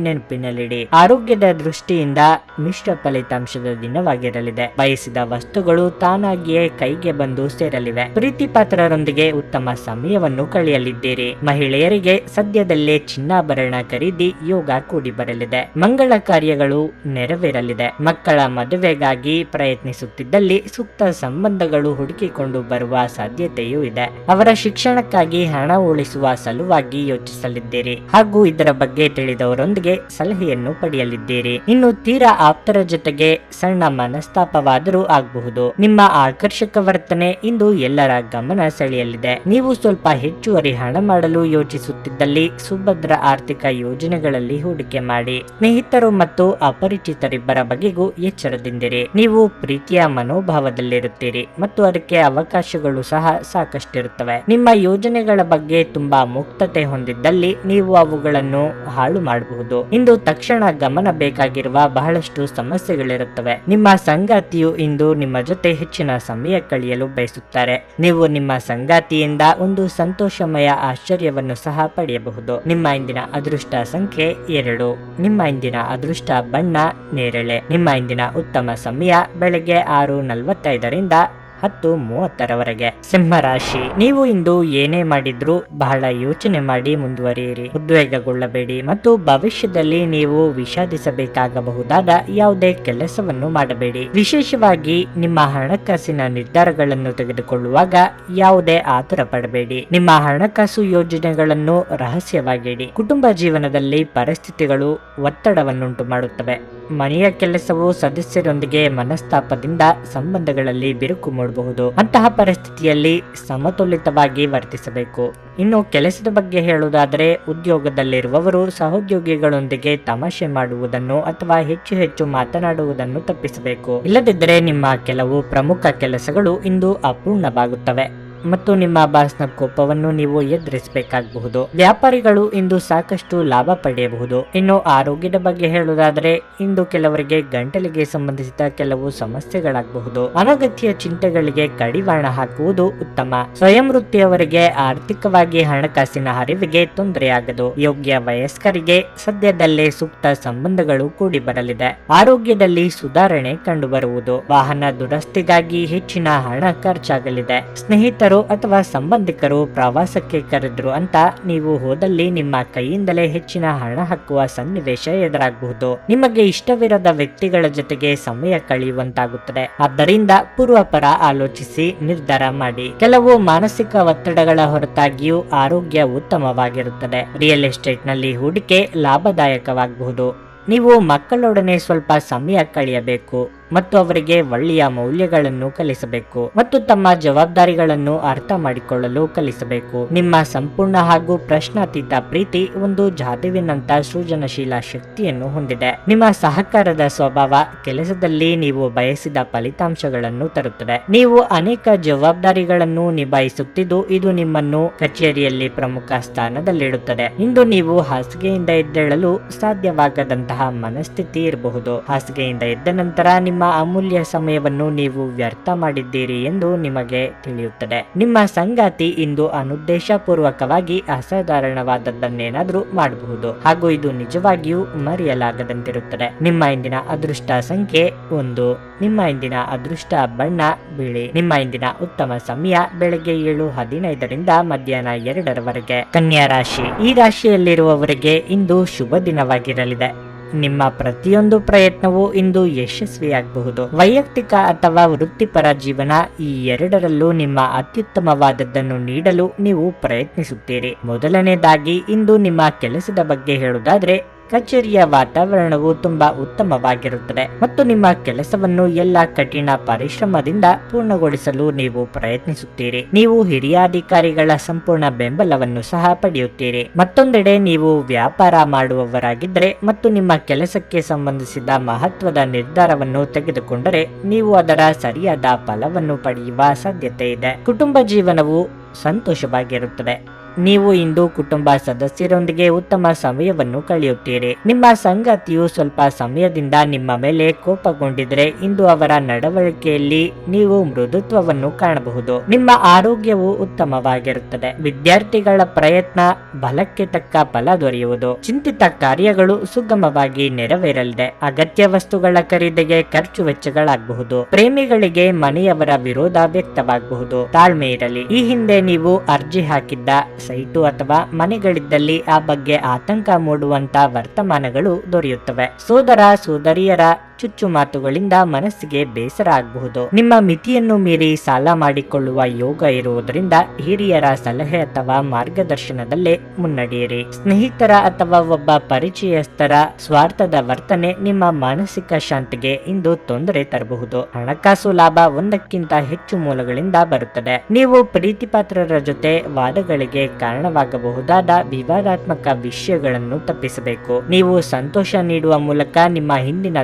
A: ನೆನಪಿನಲ್ಲಿಡಿ ಆರೋಗ್ಯದ ದೃಷ್ಟಿಯಿಂದ ಮಿಶ್ರ ಫಲಿತಾಂಶದ ದಿನವಾಗಿರಲಿದೆ. ಬಯಸಿದ ವಸ್ತುಗಳು ತಾನಾಗಿಯೇ ಕೈಗೆ ಬಂದು ಸೇರಲಿವೆ. ಪ್ರೀತಿ ಪಾತ್ರರೊಂದಿಗೆ ಉತ್ತಮ ಸಮಯವನ್ನು ಕಳೆಯಲಿದ್ದೀರಿ. ಮಹಿಳೆಯರಿಗೆ ಸದ್ಯದಲ್ಲೇ ಚಿನ್ನಾಭರಣ ಖರೀದಿ ಯೋಗ ಕೂಡಿ ಬರಲಿದೆ. ಮಂಗಳ ಕಾರ್ಯಗಳು ನೆರವೇರಲಿದೆ. ಮಕ್ಕಳ ಮದುವೆಗಾಗಿ ಪ್ರಯತ್ನಿಸುತ್ತಿದ್ದಲ್ಲಿ ಸೂಕ್ತ ಸಂಬಂಧಗಳು ಹುಡುಕಿಕೊಂಡು ಬರುವ ಸಾಧ್ಯತೆಯೂ ಇದೆ. ಅವರ ಶಿಕ್ಷಣಕ್ಕಾಗಿ ಹಣ ಉಳಿಸುವ ಸಲುವಾಗಿ ಯೋಚಿಸಲಿದ್ದೀರಿ. ಹಾಗೂ ಇದರ ಬಗ್ಗೆ ತಿಳಿದವರೊಂದಿಗೆ ಸಲಹೆಯನ್ನು ಪಡೆಯಲಿದ್ದೀರಿ. ಇನ್ನು ತೀರಾ ಆಪ್ತರ ಜೊತೆಗೆ ಸಣ್ಣ ಮನಸ್ತಾಪವಾದರೂ ಆಗಬಹುದು. ನಿಮ್ಮ ಆಕರ್ಷಕ ವರ್ತನೆ ಇಂದು ಎಲ್ಲರ ಗಮನ ಸೆಳೆಯಲಿದೆ. ನೀವು ಸ್ವಲ್ಪ ಹೆಚ್ಚುವರಿ ಹಣ ಮಾಡಲು ಯೋಚಿಸುತ್ತಿದ್ದಲ್ಲಿ ಸುಭದ್ರ ಆರ್ಥಿಕ ಯೋಜನೆಗಳಲ್ಲಿ ಹೂಡಿಕೆ ಮಾಡಿ. ಸ್ನೇಹಿತರು ಮತ್ತು ಅಪರಿಚಿತರಿಬ್ಬರ ಬಗೆಗೂ ಎಚ್ಚರದಿಂದಿರಿ. ನೀವು ಪ್ರೀತಿಯ ಮನೋಭಾವದಲ್ಲಿರುತ್ತೀರಿ ಮತ್ತು ಅದಕ್ಕೆ ಅವಕಾಶಗಳು ಸಹ ಸಾಕಷ್ಟಿರುತ್ತವೆ. ನಿಮ್ಮ ಯೋಜನೆಗಳ ಬಗ್ಗೆ ತುಂಬಾ ಮುಕ್ತತೆ ಹೊಂದಿದ್ದಲ್ಲಿ ನೀವು ಅವುಗಳನ್ನು ಹಾಳು ಮಾಡಬಹುದು. ಇಂದು ತಕ್ಷಣ ಗಮನ ಬೇಕಾಗಿರುವ ಬಹಳಷ್ಟು ಸಮಸ್ಯೆಗಳಿರುತ್ತವೆ. ನಿಮ್ಮ ಸಂಗಾತಿಯು ಇಂದು ನಿಮ್ಮ ಜೊತೆ ಹೆಚ್ಚಿನ ಸಮಯ ಕಳೆಯಲು ಬಯಸುತ್ತಾರೆ. ನೀವು ನಿಮ್ಮ ಸಂಗಾತಿಯಿಂದ ಒಂದು ಸಂತೋಷಮಯ ಆಶ್ಚರ್ಯವನ್ನು ಸಹ ಪಡೆಯಬಹುದು. ನಿಮ್ಮ ಇಂದಿನ ಅದೃಷ್ಟ ಸಂಖ್ಯೆ ಎರಡು. ನಿಮ್ಮ ಇಂದಿನ ಅದೃಷ್ಟ ಬಣ್ಣ ನೇರಳೆ. ನಿಮ್ಮ ಇಂದಿನ ಉತ್ತಮ ಸಮಯ ಬೆಳಗ್ಗೆ ಆರು ನಲವತ್ತೈದರಿಂದ ಹತ್ತು ಮೂವತ್ತರವರೆಗೆ. ಸಿಂಹ ರಾಶಿ ನೀವು ಇಂದು ಏನೇ ಮಾಡಿದ್ರೂ ಬಹಳ ಯೋಚನೆ ಮಾಡಿ ಮುಂದುವರಿಯಿರಿ. ಉದ್ವೇಗಗೊಳ್ಳಬೇಡಿ ಮತ್ತು ಭವಿಷ್ಯದಲ್ಲಿ ನೀವು ವಿಷಾದಿಸಬೇಕಾಗಬಹುದಾದ ಯಾವುದೇ ಕೆಲಸವನ್ನು ಮಾಡಬೇಡಿ. ವಿಶೇಷವಾಗಿ ನಿಮ್ಮ ಹಣಕಾಸಿನ ನಿರ್ಧಾರಗಳನ್ನು ತೆಗೆದುಕೊಳ್ಳುವಾಗ ಯಾವುದೇ ಆತುರ ಪಡಬೇಡಿ. ನಿಮ್ಮ ಹಣಕಾಸು ಯೋಜನೆಗಳನ್ನು ರಹಸ್ಯವಾಗಿಡಿ. ಕುಟುಂಬ ಜೀವನದಲ್ಲಿ ಪರಿಸ್ಥಿತಿಗಳು ಒತ್ತಡವನ್ನುಂಟು ಮಾಡುತ್ತವೆ ಮನೆಯ ಕೆಲಸವು ಸದಸ್ಯರೊಂದಿಗೆ ಮನಸ್ತಾಪದಿಂದ ಸಂಬಂಧಗಳಲ್ಲಿ ಬಿರುಕು ಮೂಡಬಹುದು. ಅಂತಹ ಪರಿಸ್ಥಿತಿಯಲ್ಲಿ ಸಮತೋಲಿತವಾಗಿ ವರ್ತಿಸಬೇಕು. ಇನ್ನು ಕೆಲಸದ ಬಗ್ಗೆ ಹೇಳುವುದಾದರೆ, ಉದ್ಯೋಗದಲ್ಲಿರುವವರು ಸಹೋದ್ಯೋಗಿಗಳೊಂದಿಗೆ ತಮಾಷೆ ಮಾಡುವುದನ್ನು ಅಥವಾ ಹೆಚ್ಚು ಹೆಚ್ಚು ಮಾತನಾಡುವುದನ್ನು ತಪ್ಪಿಸಬೇಕು. ಇಲ್ಲದಿದ್ದರೆ ನಿಮ್ಮ ಕೆಲವು ಪ್ರಮುಖ ಕೆಲಸಗಳು ಇಂದು ಅಪೂರ್ಣವಾಗುತ್ತವೆ. ಮತ್ತು ನಿಮ್ಮ ಬಾಸ್ನ ಕೋಪವನ್ನು ನೀವು ಎದುರಿಸಬೇಕಾಗಬಹುದು. ವ್ಯಾಪಾರಿಗಳು ಇಂದು ಸಾಕಷ್ಟು ಲಾಭ ಪಡೆಯಬಹುದು. ಇನ್ನು ಆರೋಗ್ಯದ ಬಗ್ಗೆ ಹೇಳುವುದಾದರೆ, ಇಂದು ಕೆಲವರಿಗೆ ಗಂಟಲಿಗೆ ಸಂಬಂಧಿಸಿದ ಕೆಲವು ಸಮಸ್ಯೆಗಳಾಗಬಹುದು. ಅನಗತ್ಯ ಚಿಂತೆಗಳಿಗೆ ಕಡಿವಾಣ ಹಾಕುವುದು ಉತ್ತಮ. ಸ್ವಯಂ ವೃತ್ತಿಯವರಿಗೆ ಆರ್ಥಿಕವಾಗಿ ಹಣಕಾಸಿನ ಹರಿವಿಗೆ ತೊಂದರೆಯಾಗದು. ಯೋಗ್ಯ ವಯಸ್ಕರಿಗೆ ಸದ್ಯದಲ್ಲೇ ಸೂಕ್ತ ಸಂಬಂಧಗಳು ಕೂಡಿ ಬರಲಿದೆ ಆರೋಗ್ಯದಲ್ಲಿ ಸುಧಾರಣೆ ಕಂಡುಬರುವುದು. ವಾಹನ ದುರಸ್ತಿಗಾಗಿ ಹೆಚ್ಚಿನ ಹಣ ಖರ್ಚಾಗಲಿದೆ. ಸ್ನೇಹಿತರು ಅಥವಾ ಸಂಬಂಧಿಕರು ಪ್ರವಾಸಕ್ಕೆ ಕರೆದ್ರು ಅಂತ ನೀವು ಹೋದಲ್ಲಿ ನಿಮ್ಮ ಕೈಯಿಂದಲೇ ಹೆಚ್ಚಿನ ಹಣ ಹಾಕುವ ಸನ್ನಿವೇಶ ಎದುರಾಗಬಹುದು. ನಿಮಗೆ ಇಷ್ಟವಿರದ ವ್ಯಕ್ತಿಗಳ ಜೊತೆಗೆ ಸಮಯ ಕಳೆಯುವಂತಾಗುತ್ತದೆ. ಆದ್ದರಿಂದ ಪೂರ್ವಪರ ಆಲೋಚಿಸಿ, ನಿರ್ಧಾರ ಮಾಡಿ. ಕೆಲವು ಮಾನಸಿಕ ಒತ್ತಡಗಳ ಹೊರತಾಗಿಯೂ ಆರೋಗ್ಯ ಉತ್ತಮವಾಗಿರುತ್ತದೆ. ರಿಯಲ್ ಎಸ್ಟೇಟ್ನಲ್ಲಿ ಹೂಡಿಕೆ ಲಾಭದಾಯಕವಾಗಬಹುದು. ನೀವು ಮಕ್ಕಳೊಡನೆ ಸ್ವಲ್ಪ ಸಮಯ ಕಳೆಯಬೇಕು. ಮತ್ತು ಅವರಿಗೆ ಒಳ್ಳೆಯ ಮೌಲ್ಯಗಳನ್ನು ಕಲಿಸಬೇಕು ಮತ್ತು ತಮ್ಮ ಜವಾಬ್ದಾರಿಗಳನ್ನು ಅರ್ಥ ಮಾಡಿಕೊಳ್ಳಲು ಕಲಿಸಬೇಕು. ನಿಮ್ಮ ಸಂಪೂರ್ಣ ಹಾಗೂ ಪ್ರಶ್ನಾತೀತ ಪ್ರೀತಿ ಒಂದು ಜಾದುವಿನಂತ ಸೃಜನಶೀಲ ಶಕ್ತಿಯನ್ನು ಹೊಂದಿದೆ. ನಿಮ್ಮ ಸಹಕಾರದ ಸ್ವಭಾವ ಕೆಲಸದಲ್ಲಿ ನೀವು ಬಯಸಿದ ಫಲಿತಾಂಶಗಳನ್ನು ತರುತ್ತದೆ. ನೀವು ಅನೇಕ ಜವಾಬ್ದಾರಿಗಳನ್ನು ನಿಭಾಯಿಸುತ್ತಿದ್ದು ಇದು ನಿಮ್ಮನ್ನು ಕಚೇರಿಯಲ್ಲಿ ಪ್ರಮುಖ ಸ್ಥಾನದಲ್ಲಿಡುತ್ತದೆ. ಇಂದು ನೀವು ಹಾಸಿಗೆಯಿಂದ ಎದ್ದೇಳಲು ಸಾಧ್ಯವಾಗದಂತಹ ಮನಸ್ಥಿತಿ ಇರಬಹುದು. ಹಾಸಿಗೆಯಿಂದ ಎದ್ದ ನಂತರ ನಿಮ್ಮ ಅಮೂಲ್ಯ ಸಮಯವನ್ನು ನೀವು ವ್ಯರ್ಥ ಮಾಡಿದ್ದೀರಿ ಎಂದು ನಿಮಗೆ ತಿಳಿಯುತ್ತದೆ. ನಿಮ್ಮ ಸಂಗಾತಿ ಇಂದು ಅನುದ್ದೇಶಪೂರ್ವಕವಾಗಿ ಅಸಾಧಾರಣವಾದದ್ದನ್ನೇನಾದರೂ ಮಾಡಬಹುದು. ಹಾಗೂ ಇದು ನಿಜವಾಗಿಯೂ ಮರೆಯಲಾಗದಂತಿರುತ್ತದೆ. ನಿಮ್ಮ ಇಂದಿನ ಅದೃಷ್ಟ ಸಂಖ್ಯೆ ಒಂದು. ನಿಮ್ಮ ಇಂದಿನ ಅದೃಷ್ಟ ಬಣ್ಣ ಬಿಳಿ. ನಿಮ್ಮ ಇಂದಿನ ಉತ್ತಮ ಸಮಯ ಬೆಳಗ್ಗೆ ಏಳು ಹದಿನೈದರಿಂದ ಮಧ್ಯಾಹ್ನ ಎರಡರವರೆಗೆ. ಕನ್ಯಾ ರಾಶಿ. ಈ ರಾಶಿಯಲ್ಲಿರುವವರಿಗೆ ಇಂದು ಶುಭ ದಿನವಾಗಿರಲಿದೆ. ನಿಮ್ಮ ಪ್ರತಿಯೊಂದು ಪ್ರಯತ್ನವೂ ಇಂದು ಯಶಸ್ವಿಯಾಗಬಹುದು. ವೈಯಕ್ತಿಕ ಅಥವಾ ವೃತ್ತಿಪರ ಜೀವನ ಈ ಎರಡರಲ್ಲೂ ನಿಮ್ಮ ಅತ್ಯುತ್ತಮವಾದದ್ದನ್ನು ನೀಡಲು ನೀವು ಪ್ರಯತ್ನಿಸುತ್ತೀರಿ. ಮೊದಲನೇದಾಗಿ ಇಂದು ನಿಮ್ಮ ಕೆಲಸದ ಬಗ್ಗೆ ಹೇಳುವುದಾದ್ರೆ ಕಚೇರಿಯ ವಾತಾವರಣವು ತುಂಬಾ ಉತ್ತಮವಾಗಿರುತ್ತದೆ ಮತ್ತು ನಿಮ್ಮ ಕೆಲಸವನ್ನು ಎಲ್ಲ ಕಠಿಣ ಪರಿಶ್ರಮದಿಂದ ಪೂರ್ಣಗೊಳಿಸಲು ನೀವು ಪ್ರಯತ್ನಿಸುತ್ತೀರಿ. ನೀವು ಹಿರಿಯ ಅಧಿಕಾರಿಗಳ ಸಂಪೂರ್ಣ ಬೆಂಬಲವನ್ನು ಸಹ ಪಡೆಯುತ್ತೀರಿ. ಮತ್ತೊಂದೆಡೆ ನೀವು ವ್ಯಾಪಾರ ಮಾಡುವವರಾಗಿದ್ದರೆ ಮತ್ತು ನಿಮ್ಮ ಕೆಲಸಕ್ಕೆ ಸಂಬಂಧಿಸಿದ ಮಹತ್ವದ ನಿರ್ಧಾರವನ್ನು ತೆಗೆದುಕೊಂಡರೆ ನೀವು ಅದರ ಸರಿಯಾದ ಫಲವನ್ನು ಪಡೆಯುವ ಸಾಧ್ಯತೆ ಇದೆ. ಕುಟುಂಬ ಜೀವನವು ಸಂತೋಷವಾಗಿರುತ್ತದೆ. ನೀವು ಇಂದು ಕುಟುಂಬ ಸದಸ್ಯರೊಂದಿಗೆ ಉತ್ತಮ ಸಮಯವನ್ನು ಕಳೆಯುತ್ತೀರಿ. ನಿಮ್ಮ ಸಂಗತಿಯು ಸ್ವಲ್ಪ ಸಮಯದಿಂದ ನಿಮ್ಮ ಮೇಲೆ ಕೋಪಗೊಂಡಿದ್ರೆ ಇಂದು ಅವರ ನಡವಳಿಕೆಯಲ್ಲಿ ನೀವು ಮೃದುತ್ವವನ್ನು ಕಾಣಬಹುದು. ನಿಮ್ಮ ಆರೋಗ್ಯವು ಉತ್ತಮವಾಗಿರುತ್ತದೆ. ವಿದ್ಯಾರ್ಥಿಗಳ ಪ್ರಯತ್ನ ಬಲಕ್ಕೆ ತಕ್ಕ ಫಲ ದೊರೆಯುವುದು. ಚಿಂತಿತ ಕಾರ್ಯಗಳು ಸುಗಮವಾಗಿ ನೆರವೇರಲಿದೆ. ಅಗತ್ಯ ವಸ್ತುಗಳ ಖರೀದಿಗೆ ಖರ್ಚು ವೆಚ್ಚಗಳಾಗಬಹುದು. ಪ್ರೇಮಿಗಳಿಗೆ ಮನೆಯವರ ವಿರೋಧ ವ್ಯಕ್ತವಾಗಬಹುದು. ತಾಳ್ಮೆ ಇರಲಿ. ಈ ಹಿಂದೆ ನೀವು ಅರ್ಜಿ ಹಾಕಿದ್ದ ಸೈಟು ಅಥವಾ ಮನೆಗಳಿದ್ದಲ್ಲಿ ಆ ಬಗ್ಗೆ ಆತಂಕ ಮೂಡುವಂತ ವರ್ತಮಾನಗಳು ದೊರೆಯುತ್ತವೆ. ಸೋದರ ಸೋದರಿಯರ ಚುಚ್ಚು ಮಾತುಗಳಿಂದ ಮನಸ್ಸಿಗೆ ಬೇಸರ ಆಗಬಹುದು. ನಿಮ್ಮ ಮಿತಿಯನ್ನು ಮೀರಿ ಸಾಲ ಮಾಡಿಕೊಳ್ಳುವ ಯೋಗ ಇರುವುದರಿಂದ ಹಿರಿಯರ ಸಲಹೆ ಅಥವಾ ಮಾರ್ಗದರ್ಶನದಲ್ಲೇ ಮುನ್ನಡೆಯಿರಿ. ಸ್ನೇಹಿತರ ಅಥವಾ ಒಬ್ಬ ಪರಿಚಯಸ್ಥರ ಸ್ವಾರ್ಥದ ವರ್ತನೆ ನಿಮ್ಮ ಮಾನಸಿಕ ಶಾಂತಿಗೆ ಇಂದು ತೊಂದರೆ ತರಬಹುದು. ಹಣಕಾಸು ಲಾಭ ಒಂದಕ್ಕಿಂತ ಹೆಚ್ಚು ಮೂಲಗಳಿಂದ ಬರುತ್ತದೆ. ನೀವು ಪ್ರೀತಿಪಾತ್ರರ ಜೊತೆ ವಾದಗಳಿಗೆ ಕಾರಣವಾಗಬಹುದಾದ ವಿವಾದಾತ್ಮಕ ವಿಷಯಗಳನ್ನು ತಪ್ಪಿಸಬೇಕು. ನೀವು ಸಂತೋಷ ನೀಡುವ ಮೂಲಕ ನಿಮ್ಮ ಹಿಂದಿನ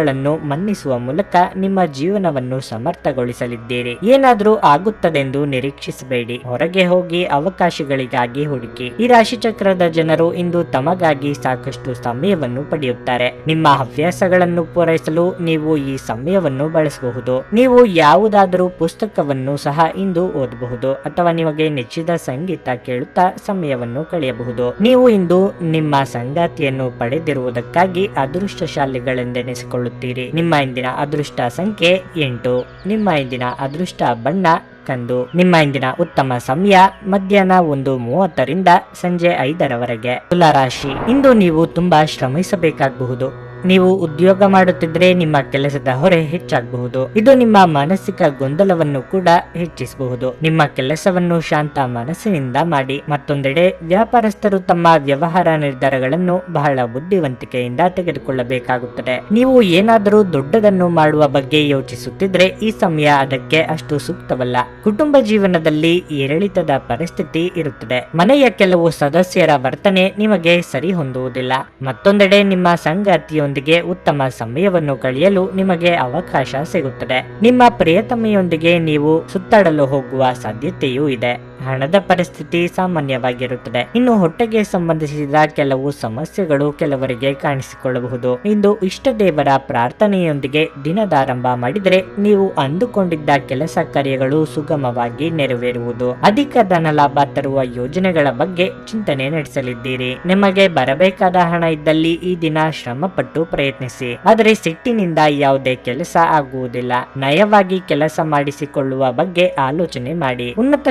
A: ತಪ್ಪುಗಳನ್ನು ಮನ್ನಿಸುವ ಮೂಲಕ ನಿಮ್ಮ ಜೀವನವನ್ನು ಸಮರ್ಥಗೊಳಿಸಲಿದ್ದೀರಿ. ಏನಾದರೂ ಆಗುತ್ತದೆಂದು ನಿರೀಕ್ಷಿಸಬೇಡಿ. ಹೊರಗೆ ಹೋಗಿ ಅವಕಾಶಗಳಿಗಾಗಿ ಹುಡುಕಿ. ಈ ರಾಶಿ ಚಕ್ರದ ಜನರು ಇಂದು ತಮಗಾಗಿ ಸಾಕಷ್ಟು ಸಮಯವನ್ನು ಪಡೆಯುತ್ತಾರೆ. ನಿಮ್ಮ ಹವ್ಯಾಸಗಳನ್ನು ಪೂರೈಸಲು ನೀವು ಈ ಸಮಯವನ್ನು ಬಳಸಬಹುದು. ನೀವು ಯಾವುದಾದರೂ ಪುಸ್ತಕವನ್ನು ಸಹ ಇಂದು ಓದಬಹುದು ಅಥವಾ ನಿಮಗೆ ನೆಚ್ಚಿದ ಸಂಗೀತ ಕೇಳುತ್ತಾ ಸಮಯವನ್ನು ಕಳೆಯಬಹುದು. ನೀವು ಇಂದು ನಿಮ್ಮ ಸಂಗಾತಿಯನ್ನು ಪಡೆದಿರುವುದಕ್ಕಾಗಿ ಅದೃಷ್ಟಶಾಲಿಗಳೆಂದೆನಿಸಿಕೊಳ್ಳುತ್ತೀರಿ. ಮಾಡಿಕೊಳ್ಳುತ್ತೀರಿ ನಿಮ್ಮ ಇಂದಿನ ಅದೃಷ್ಟ ಸಂಖ್ಯೆ ಎಂಟು. ನಿಮ್ಮ ಇಂದಿನ ಅದೃಷ್ಟ ಬಣ್ಣ ಕಂದು. ನಿಮ್ಮ ಇಂದಿನ ಉತ್ತಮ ಸಮಯ ಮಧ್ಯಾಹ್ನ ಒಂದು ಮೂವತ್ತರಿಂದ ಸಂಜೆ ಐದರವರೆಗೆ. ತುಲಾರಾಶಿ. ಇಂದು ನೀವು ತುಂಬಾ ಶ್ರಮಿಸಬೇಕಾಗಬಹುದು. ನೀವು ಉದ್ಯೋಗ ಮಾಡುತ್ತಿದ್ರೆ ನಿಮ್ಮ ಕೆಲಸದ ಹೊರೆ ಹೆಚ್ಚಾಗಬಹುದು. ಇದು ನಿಮ್ಮ ಮಾನಸಿಕ ಗೊಂದಲವನ್ನು ಕೂಡ ಹೆಚ್ಚಿಸಬಹುದು. ನಿಮ್ಮ ಕೆಲಸವನ್ನು ಶಾಂತ ಮನಸ್ಸಿನಿಂದ ಮಾಡಿ, ಮತ್ತೊಂದೆಡೆ ವ್ಯಾಪಾರಸ್ಥರು ತಮ್ಮ ವ್ಯವಹಾರ ನಿರ್ಧಾರಗಳನ್ನು ಬಹಳ ಬುದ್ಧಿವಂತಿಕೆಯಿಂದ ತೆಗೆದುಕೊಳ್ಳಬೇಕಾಗುತ್ತದೆ. ನೀವು ಏನಾದರೂ ದೊಡ್ಡದನ್ನು ಮಾಡುವ ಬಗ್ಗೆ ಯೋಚಿಸುತ್ತಿದ್ರೆ ಈ ಸಮಯ ಅದಕ್ಕೆ ಅಷ್ಟು ಸೂಕ್ತವಲ್ಲ. ಕುಟುಂಬ ಜೀವನದಲ್ಲಿ ಏರಿಳಿತದ ಪರಿಸ್ಥಿತಿ ಇರುತ್ತದೆ. ಮನೆಯ ಕೆಲವು ಸದಸ್ಯರ ವರ್ತನೆ ನಿಮಗೆ ಸರಿ ಹೊಂದುವುದಿಲ್ಲ ಮತ್ತೊಂದೆಡೆ ನಿಮ್ಮ ಸಂಗಾತಿಯೊಂದಿಗೆ ಉತ್ತಮ ಸಮಯವನ್ನು ಕಳೆಯಲು ನಿಮಗೆ ಅವಕಾಶ ಸಿಗುತ್ತದೆ. ನಿಮ್ಮ ಪ್ರಿಯತಮೆಯೊಂದಿಗೆ ನೀವು ಸುತ್ತಾಡಲು ಹೋಗುವ ಸಾಧ್ಯತೆಯೂ ಇದೆ. ಹಣದ ಪರಿಸ್ಥಿತಿ ಸಾಮಾನ್ಯವಾಗಿರುತ್ತದೆ. ಇನ್ನು ಹೊಟ್ಟೆಗೆ ಸಂಬಂಧಿಸಿದ ಕೆಲವು ಸಮಸ್ಯೆಗಳು ಕೆಲವರಿಗೆ ಕಾಣಿಸಿಕೊಳ್ಳಬಹುದು. ಇಂದು ಇಷ್ಟ ದೇವರ ಪ್ರಾರ್ಥನೆಯೊಂದಿಗೆ ದಿನದಾರಂಭ ಮಾಡಿದರೆ ನೀವು ಅಂದುಕೊಂಡಿದ್ದ ಕೆಲಸ ಕಾರ್ಯಗಳು ಸುಗಮವಾಗಿ ನೆರವೇರುವುದು. ಅಧಿಕ ಧನ ಲಾಭ ತರುವ ಯೋಜನೆಗಳ ಬಗ್ಗೆ ಚಿಂತನೆ ನಡೆಸಲಿದ್ದೀರಿ. ನಿಮಗೆ ಬರಬೇಕಾದ ಹಣ ಇದ್ದಲ್ಲಿ ಈ ದಿನ ಶ್ರಮಪಟ್ಟು ಪ್ರಯತ್ನಿಸಿ. ಆದರೆ ಸಿಟ್ಟಿನಿಂದ ಯಾವುದೇ ಕೆಲಸ ಆಗುವುದಿಲ್ಲ. ನಯವಾಗಿ ಕೆಲಸ ಮಾಡಿಸಿಕೊಳ್ಳುವ ಬಗ್ಗೆ ಆಲೋಚನೆ ಮಾಡಿ. ಉನ್ನತ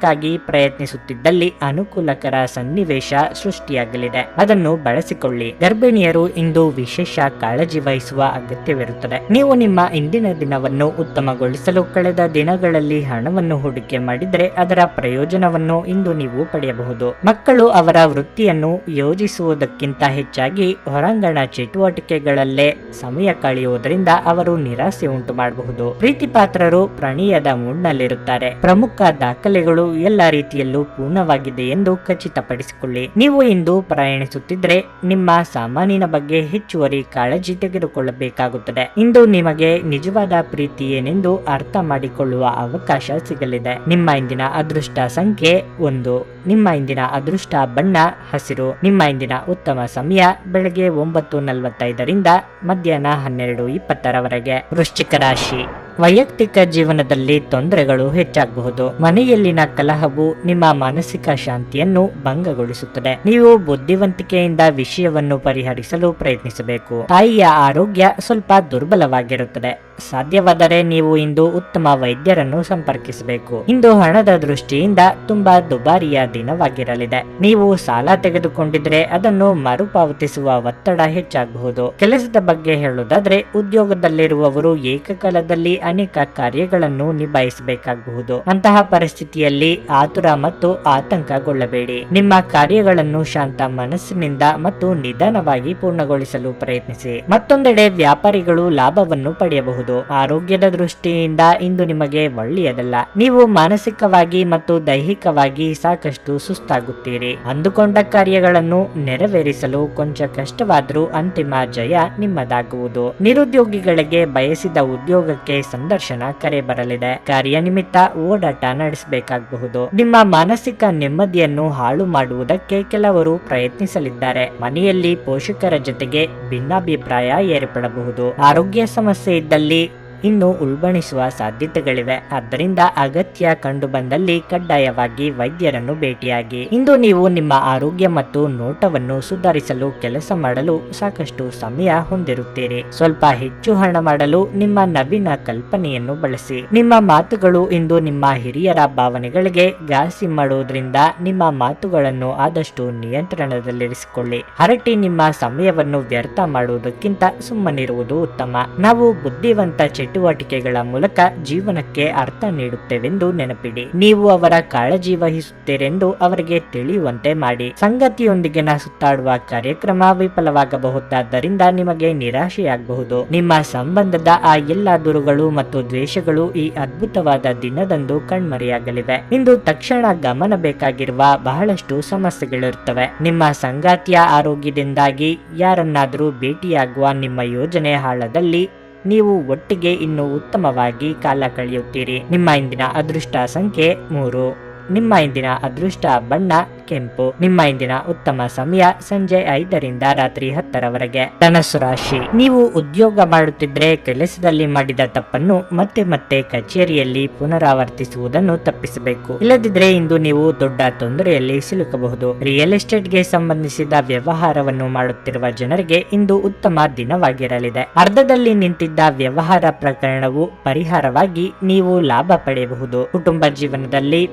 A: ಶಿಕ್ಷಣಕ್ಕಾಗಿ ಪ್ರಯತ್ನಿಸುತ್ತಿದ್ದಲ್ಲಿ ಅನುಕೂಲಕರ ಸನ್ನಿವೇಶ ಸೃಷ್ಟಿಯಾಗಲಿದೆ. ಅದನ್ನು ಬಳಸಿಕೊಳ್ಳಿ. ಗರ್ಭಿಣಿಯರು ಇಂದು ವಿಶೇಷ ಕಾಳಜಿ ವಹಿಸುವ ಅಗತ್ಯವಿರುತ್ತದೆ. ನೀವು ನಿಮ್ಮ ಇಂದಿನ ದಿನವನ್ನು ಉತ್ತಮಗೊಳಿಸಲು ಕಳೆದ ದಿನಗಳಲ್ಲಿ ಹಣವನ್ನು ಹೂಡಿಕೆ ಮಾಡಿದರೆ ಅದರ ಪ್ರಯೋಜನವನ್ನು ಇಂದು ನೀವು ಪಡೆಯಬಹುದು. ಮಕ್ಕಳು ಅವರ ವೃತ್ತಿಯನ್ನು ಯೋಜಿಸುವುದಕ್ಕಿಂತ ಹೆಚ್ಚಾಗಿ ಹೊರಾಂಗಣ ಚಟುವಟಿಕೆಗಳಲ್ಲೇ ಸಮಯ ಕಳೆಯುವುದರಿಂದ ಅವರು ನಿರಾಸೆ ಉಂಟು ಮಾಡಬಹುದು ಪ್ರೀತಿಪಾತ್ರರು ಪ್ರಣಯದ ಮೂಡ್ನಲ್ಲಿರುತ್ತಾರೆ. ಪ್ರಮುಖ ದಾಖಲೆಗಳು ಎಲ್ಲ ರೀತಿಯಲ್ಲೂ ಪೂರ್ಣವಾಗಿದೆ ಎಂದು ಖಚಿತಪಡಿಸಿಕೊಳ್ಳಿ. ನೀವು ಇಂದು ಪ್ರಯಾಣಿಸುತ್ತಿದ್ರೆ ನಿಮ್ಮ ಸಾಮಾನಿನ ಬಗ್ಗೆ ಹೆಚ್ಚುವರಿ ಕಾಳಜಿ ತೆಗೆದುಕೊಳ್ಳಬೇಕಾಗುತ್ತದೆ. ಇಂದು ನಿಮಗೆ ನಿಜವಾದ ಪ್ರೀತಿ ಏನೆಂದು ಅರ್ಥ ಮಾಡಿಕೊಳ್ಳುವ ಅವಕಾಶ ಸಿಗಲಿದೆ. ನಿಮ್ಮ ಇಂದಿನ ಅದೃಷ್ಟ ಸಂಖ್ಯೆ ಒಂದು. ನಿಮ್ಮ ಇಂದಿನ ಅದೃಷ್ಟ ಬಣ್ಣ, ಹಸಿರು. ನಿಮ್ಮ ಇಂದಿನ ಉತ್ತಮ ಸಮಯ ಬೆಳಗ್ಗೆ ಒಂಬತ್ತು ನಲವತ್ತೈದರಿಂದ ಮಧ್ಯಾಹ್ನ ಹನ್ನೆರಡು ಇಪ್ಪತ್ತರವರೆಗೆ. ವೃಶ್ಚಿಕ ರಾಶಿ. ವೈಯಕ್ತಿಕ ಜೀವನದಲ್ಲಿ ತೊಂದರೆಗಳು ಹೆಚ್ಚಾಗಬಹುದು. ಮನೆಯಲ್ಲಿನ ಕಲಹವು ನಿಮ್ಮ ಮಾನಸಿಕ ಶಾಂತಿಯನ್ನು ಭಂಗಗೊಳಿಸುತ್ತದೆ. ನೀವು ಬುದ್ಧಿವಂತಿಕೆಯಿಂದ ವಿಷಯವನ್ನು ಪರಿಹರಿಸಲು ಪ್ರಯತ್ನಿಸಬೇಕು. ತಾಯಿಯ ಆರೋಗ್ಯ ಸ್ವಲ್ಪ ದುರ್ಬಲವಾಗಿರುತ್ತದೆ. ಸಾಧ್ಯವಾದರೆ ನೀವು ಇಂದು ಉತ್ತಮ ವೈದ್ಯರನ್ನು ಸಂಪರ್ಕಿಸಬೇಕು. ಇಂದು ಹಣದ ದೃಷ್ಟಿಯಿಂದ ತುಂಬಾ ದುಬಾರಿಯ ದಿನವಾಗಿರಲಿದೆ. ನೀವು ಸಾಲ ತೆಗೆದುಕೊಂಡಿದ್ರೆ ಅದನ್ನು ಮರುಪಾವತಿಸುವ ಒತ್ತಡ ಹೆಚ್ಚಾಗಬಹುದು. ಕೆಲಸದ ಬಗ್ಗೆ ಹೇಳುವುದಾದ್ರೆ, ಉದ್ಯೋಗದಲ್ಲಿರುವವರು ಏಕಕಾಲದಲ್ಲಿ ಅನೇಕ ಕಾರ್ಯಗಳನ್ನು ನಿಭಾಯಿಸಬೇಕಾಗಬಹುದು. ಅಂತಹ ಪರಿಸ್ಥಿತಿಯಲ್ಲಿ ಆತುರ ಮತ್ತು ಆತಂಕಗೊಳ್ಳಬೇಡಿ. ನಿಮ್ಮ ಕಾರ್ಯಗಳನ್ನು ಶಾಂತ ಮನಸ್ಸಿನಿಂದ ಮತ್ತು ನಿಧಾನವಾಗಿ ಪೂರ್ಣಗೊಳಿಸಲು ಪ್ರಯತ್ನಿಸಿ. ಮತ್ತೊಂದೆಡೆ ವ್ಯಾಪಾರಿಗಳು ಲಾಭವನ್ನು ಪಡೆಯಬಹುದು. ಆರೋಗ್ಯದ ದೃಷ್ಟಿಯಿಂದ ಇಂದು ನಿಮಗೆ ಒಳ್ಳೆಯದಲ್ಲ. ನೀವು ಮಾನಸಿಕವಾಗಿ ಮತ್ತು ದೈಹಿಕವಾಗಿ ಸಾಕಷ್ಟು ಸುಸ್ತಾಗುತ್ತೀರಿ. ಅಂದುಕೊಂಡ ಕಾರ್ಯಗಳನ್ನು ನೆರವೇರಿಸಲು ಕೊಂಚ ಕಷ್ಟವಾದರೂ ಅಂತಿಮ ಜಯ ನಿಮ್ಮದಾಗುವುದು. ನಿರುದ್ಯೋಗಿಗಳಿಗೆ ಬಯಸಿದ ಉದ್ಯೋಗಕ್ಕೆ ಸಂದರ್ಶನ ಕರೆ ಬರಲಿದೆ. ಕಾರ್ಯನಿಮಿತ್ತ ಓಡಾಟ ನಡೆಸಬೇಕಾಗಬಹುದು. ನಿಮ್ಮ ಮಾನಸಿಕ ನೆಮ್ಮದಿಯನ್ನು ಹಾಳು ಮಾಡುವುದಕ್ಕೆ ಕೆಲವರು ಪ್ರಯತ್ನಿಸಲಿದ್ದಾರೆ. ಮನೆಯಲ್ಲಿ ಪೋಷಕರ ಜೊತೆಗೆ ಭಿನ್ನಾಭಿಪ್ರಾಯ ಏರ್ಪಡಬಹುದು. ಆರೋಗ್ಯ ಸಮಸ್ಯೆ ಇದ್ದಲ್ಲಿ ಇನ್ನು ಉಲ್ಬಣಿಸುವ ಸಾಧ್ಯತೆಗಳಿವೆ. ಆದ್ದರಿಂದ ಅಗತ್ಯ ಕಂಡು ಬಂದಲ್ಲಿ ಕಡ್ಡಾಯವಾಗಿ ವೈದ್ಯರನ್ನು ಭೇಟಿಯಾಗಿ. ಇಂದು ನೀವು ನಿಮ್ಮ ಆರೋಗ್ಯ ಮತ್ತು ನೋಟವನ್ನು ಸುಧಾರಿಸಲು ಕೆಲಸ ಮಾಡಲು ಸಾಕಷ್ಟು ಸಮಯ ಹೊಂದಿರುತ್ತೀರಿ. ಸ್ವಲ್ಪ ಹೆಚ್ಚು ಹಣ ಮಾಡಲು ನಿಮ್ಮ ನವೀನ ಕಲ್ಪನೆಯನ್ನು ಬಳಸಿ. ನಿಮ್ಮ ಮಾತುಗಳು ಇಂದು ನಿಮ್ಮ ಹಿರಿಯರ ಭಾವನೆಗಳಿಗೆ ಘಾಸಿ ಮಾಡುವುದರಿಂದ ನಿಮ್ಮ ಮಾತುಗಳನ್ನು ಆದಷ್ಟು ನಿಯಂತ್ರಣದಲ್ಲಿರಿಸಿಕೊಳ್ಳಿ. ಹರಟಿ ನಿಮ್ಮ ಸಮಯವನ್ನು ವ್ಯರ್ಥ ಮಾಡುವುದಕ್ಕಿಂತ ಸುಮ್ಮನಿರುವುದು ಉತ್ತಮ. ನಾವು ಬುದ್ಧಿವಂತ ಚಟುವಟಿಕೆಗಳ ಮೂಲಕ ಜೀವನಕ್ಕೆ ಅರ್ಥ ನೀಡುತ್ತೇವೆಂದು ನೆನಪಿಡಿ. ನೀವು ಅವರ ಕಾಳಜಿ ವಹಿಸುತ್ತೀರೆಂದು ಅವರಿಗೆ ತಿಳಿಯುವಂತೆ ಮಾಡಿ. ಸಂಗತಿಯೊಂದಿಗಿನ ಸುತ್ತಾಡುವ ಕಾರ್ಯಕ್ರಮ ವಿಫಲವಾಗಬಹುದಾದ್ದರಿಂದ ನಿಮಗೆ ನಿರಾಶೆಯಾಗಬಹುದು. ನಿಮ್ಮ ಸಂಬಂಧದ ಆ ಎಲ್ಲ ದುರುಗಳು ಮತ್ತು ದ್ವೇಷಗಳು ಈ ಅದ್ಭುತವಾದ ದಿನದಂದು ಕಣ್ಮರೆಯಾಗಲಿವೆ. ಇಂದು ತಕ್ಷಣ ಗಮನ ಬೇಕಾಗಿರುವ ಬಹಳಷ್ಟು ಸಮಸ್ಯೆಗಳಿರುತ್ತವೆ. ನಿಮ್ಮ ಸಂಗಾತಿಯ ಆರೋಗ್ಯದಿಂದಾಗಿ ಯಾರನ್ನಾದರೂ ಭೇಟಿಯಾಗುವ ನಿಮ್ಮ ಯೋಜನೆ ಹಾಳದಲ್ಲಿ ನೀವು ಒಟ್ಟಿಗೆ ಇನ್ನು ಉತ್ತಮವಾಗಿ ಕಾಲ ಕಳೆಯುತ್ತೀರಿ. ನಿಮ್ಮ ಇಂದಿನ ಅದೃಷ್ಟ ಸಂಖ್ಯೆ ಮೂರು. ನಿಮ್ಮ ಇಂದಿನ ಅದೃಷ್ಟ ಬಣ್ಣ, ಕೆಂಪು. ನಿಮ್ಮ ಇಂದಿನ ಉತ್ತಮ ಸಮಯ ಸಂಜೆ ಐದರಿಂದ ರಾತ್ರಿ ಹತ್ತರವರೆಗೆ. ಧನಸ್ಸು ರಾಶಿ. ನೀವು ಉದ್ಯೋಗ ಮಾಡುತ್ತಿದ್ರೆ ಕೆಲಸದಲ್ಲಿ ಮಾಡಿದ ತಪ್ಪನ್ನು ಮತ್ತೆ ಮತ್ತೆ ಕಚೇರಿಯಲ್ಲಿ ಪುನರಾವರ್ತಿಸುವುದನ್ನು ತಪ್ಪಿಸಬೇಕು. ಇಲ್ಲದಿದ್ರೆ ಇಂದು ನೀವು ದೊಡ್ಡ ತೊಂದರೆಯಲ್ಲಿ ಸಿಲುಕಬಹುದು. ರಿಯಲ್ ಎಸ್ಟೇಟ್ಗೆ ಸಂಬಂಧಿಸಿದ ವ್ಯವಹಾರವನ್ನು ಮಾಡುತ್ತಿರುವ ಜನರಿಗೆ ಇಂದು ಉತ್ತಮ ದಿನವಾಗಿರಲಿದೆ. ಅರ್ಧದಲ್ಲಿ ನಿಂತಿದ್ದ ವ್ಯವಹಾರ ಪ್ರಕರಣವು ಪರಿಹಾರವಾಗಿ ನೀವು ಲಾಭ ಪಡೆಯಬಹುದು. ಕುಟುಂಬ ಜೀವನದಲ್ಲಿ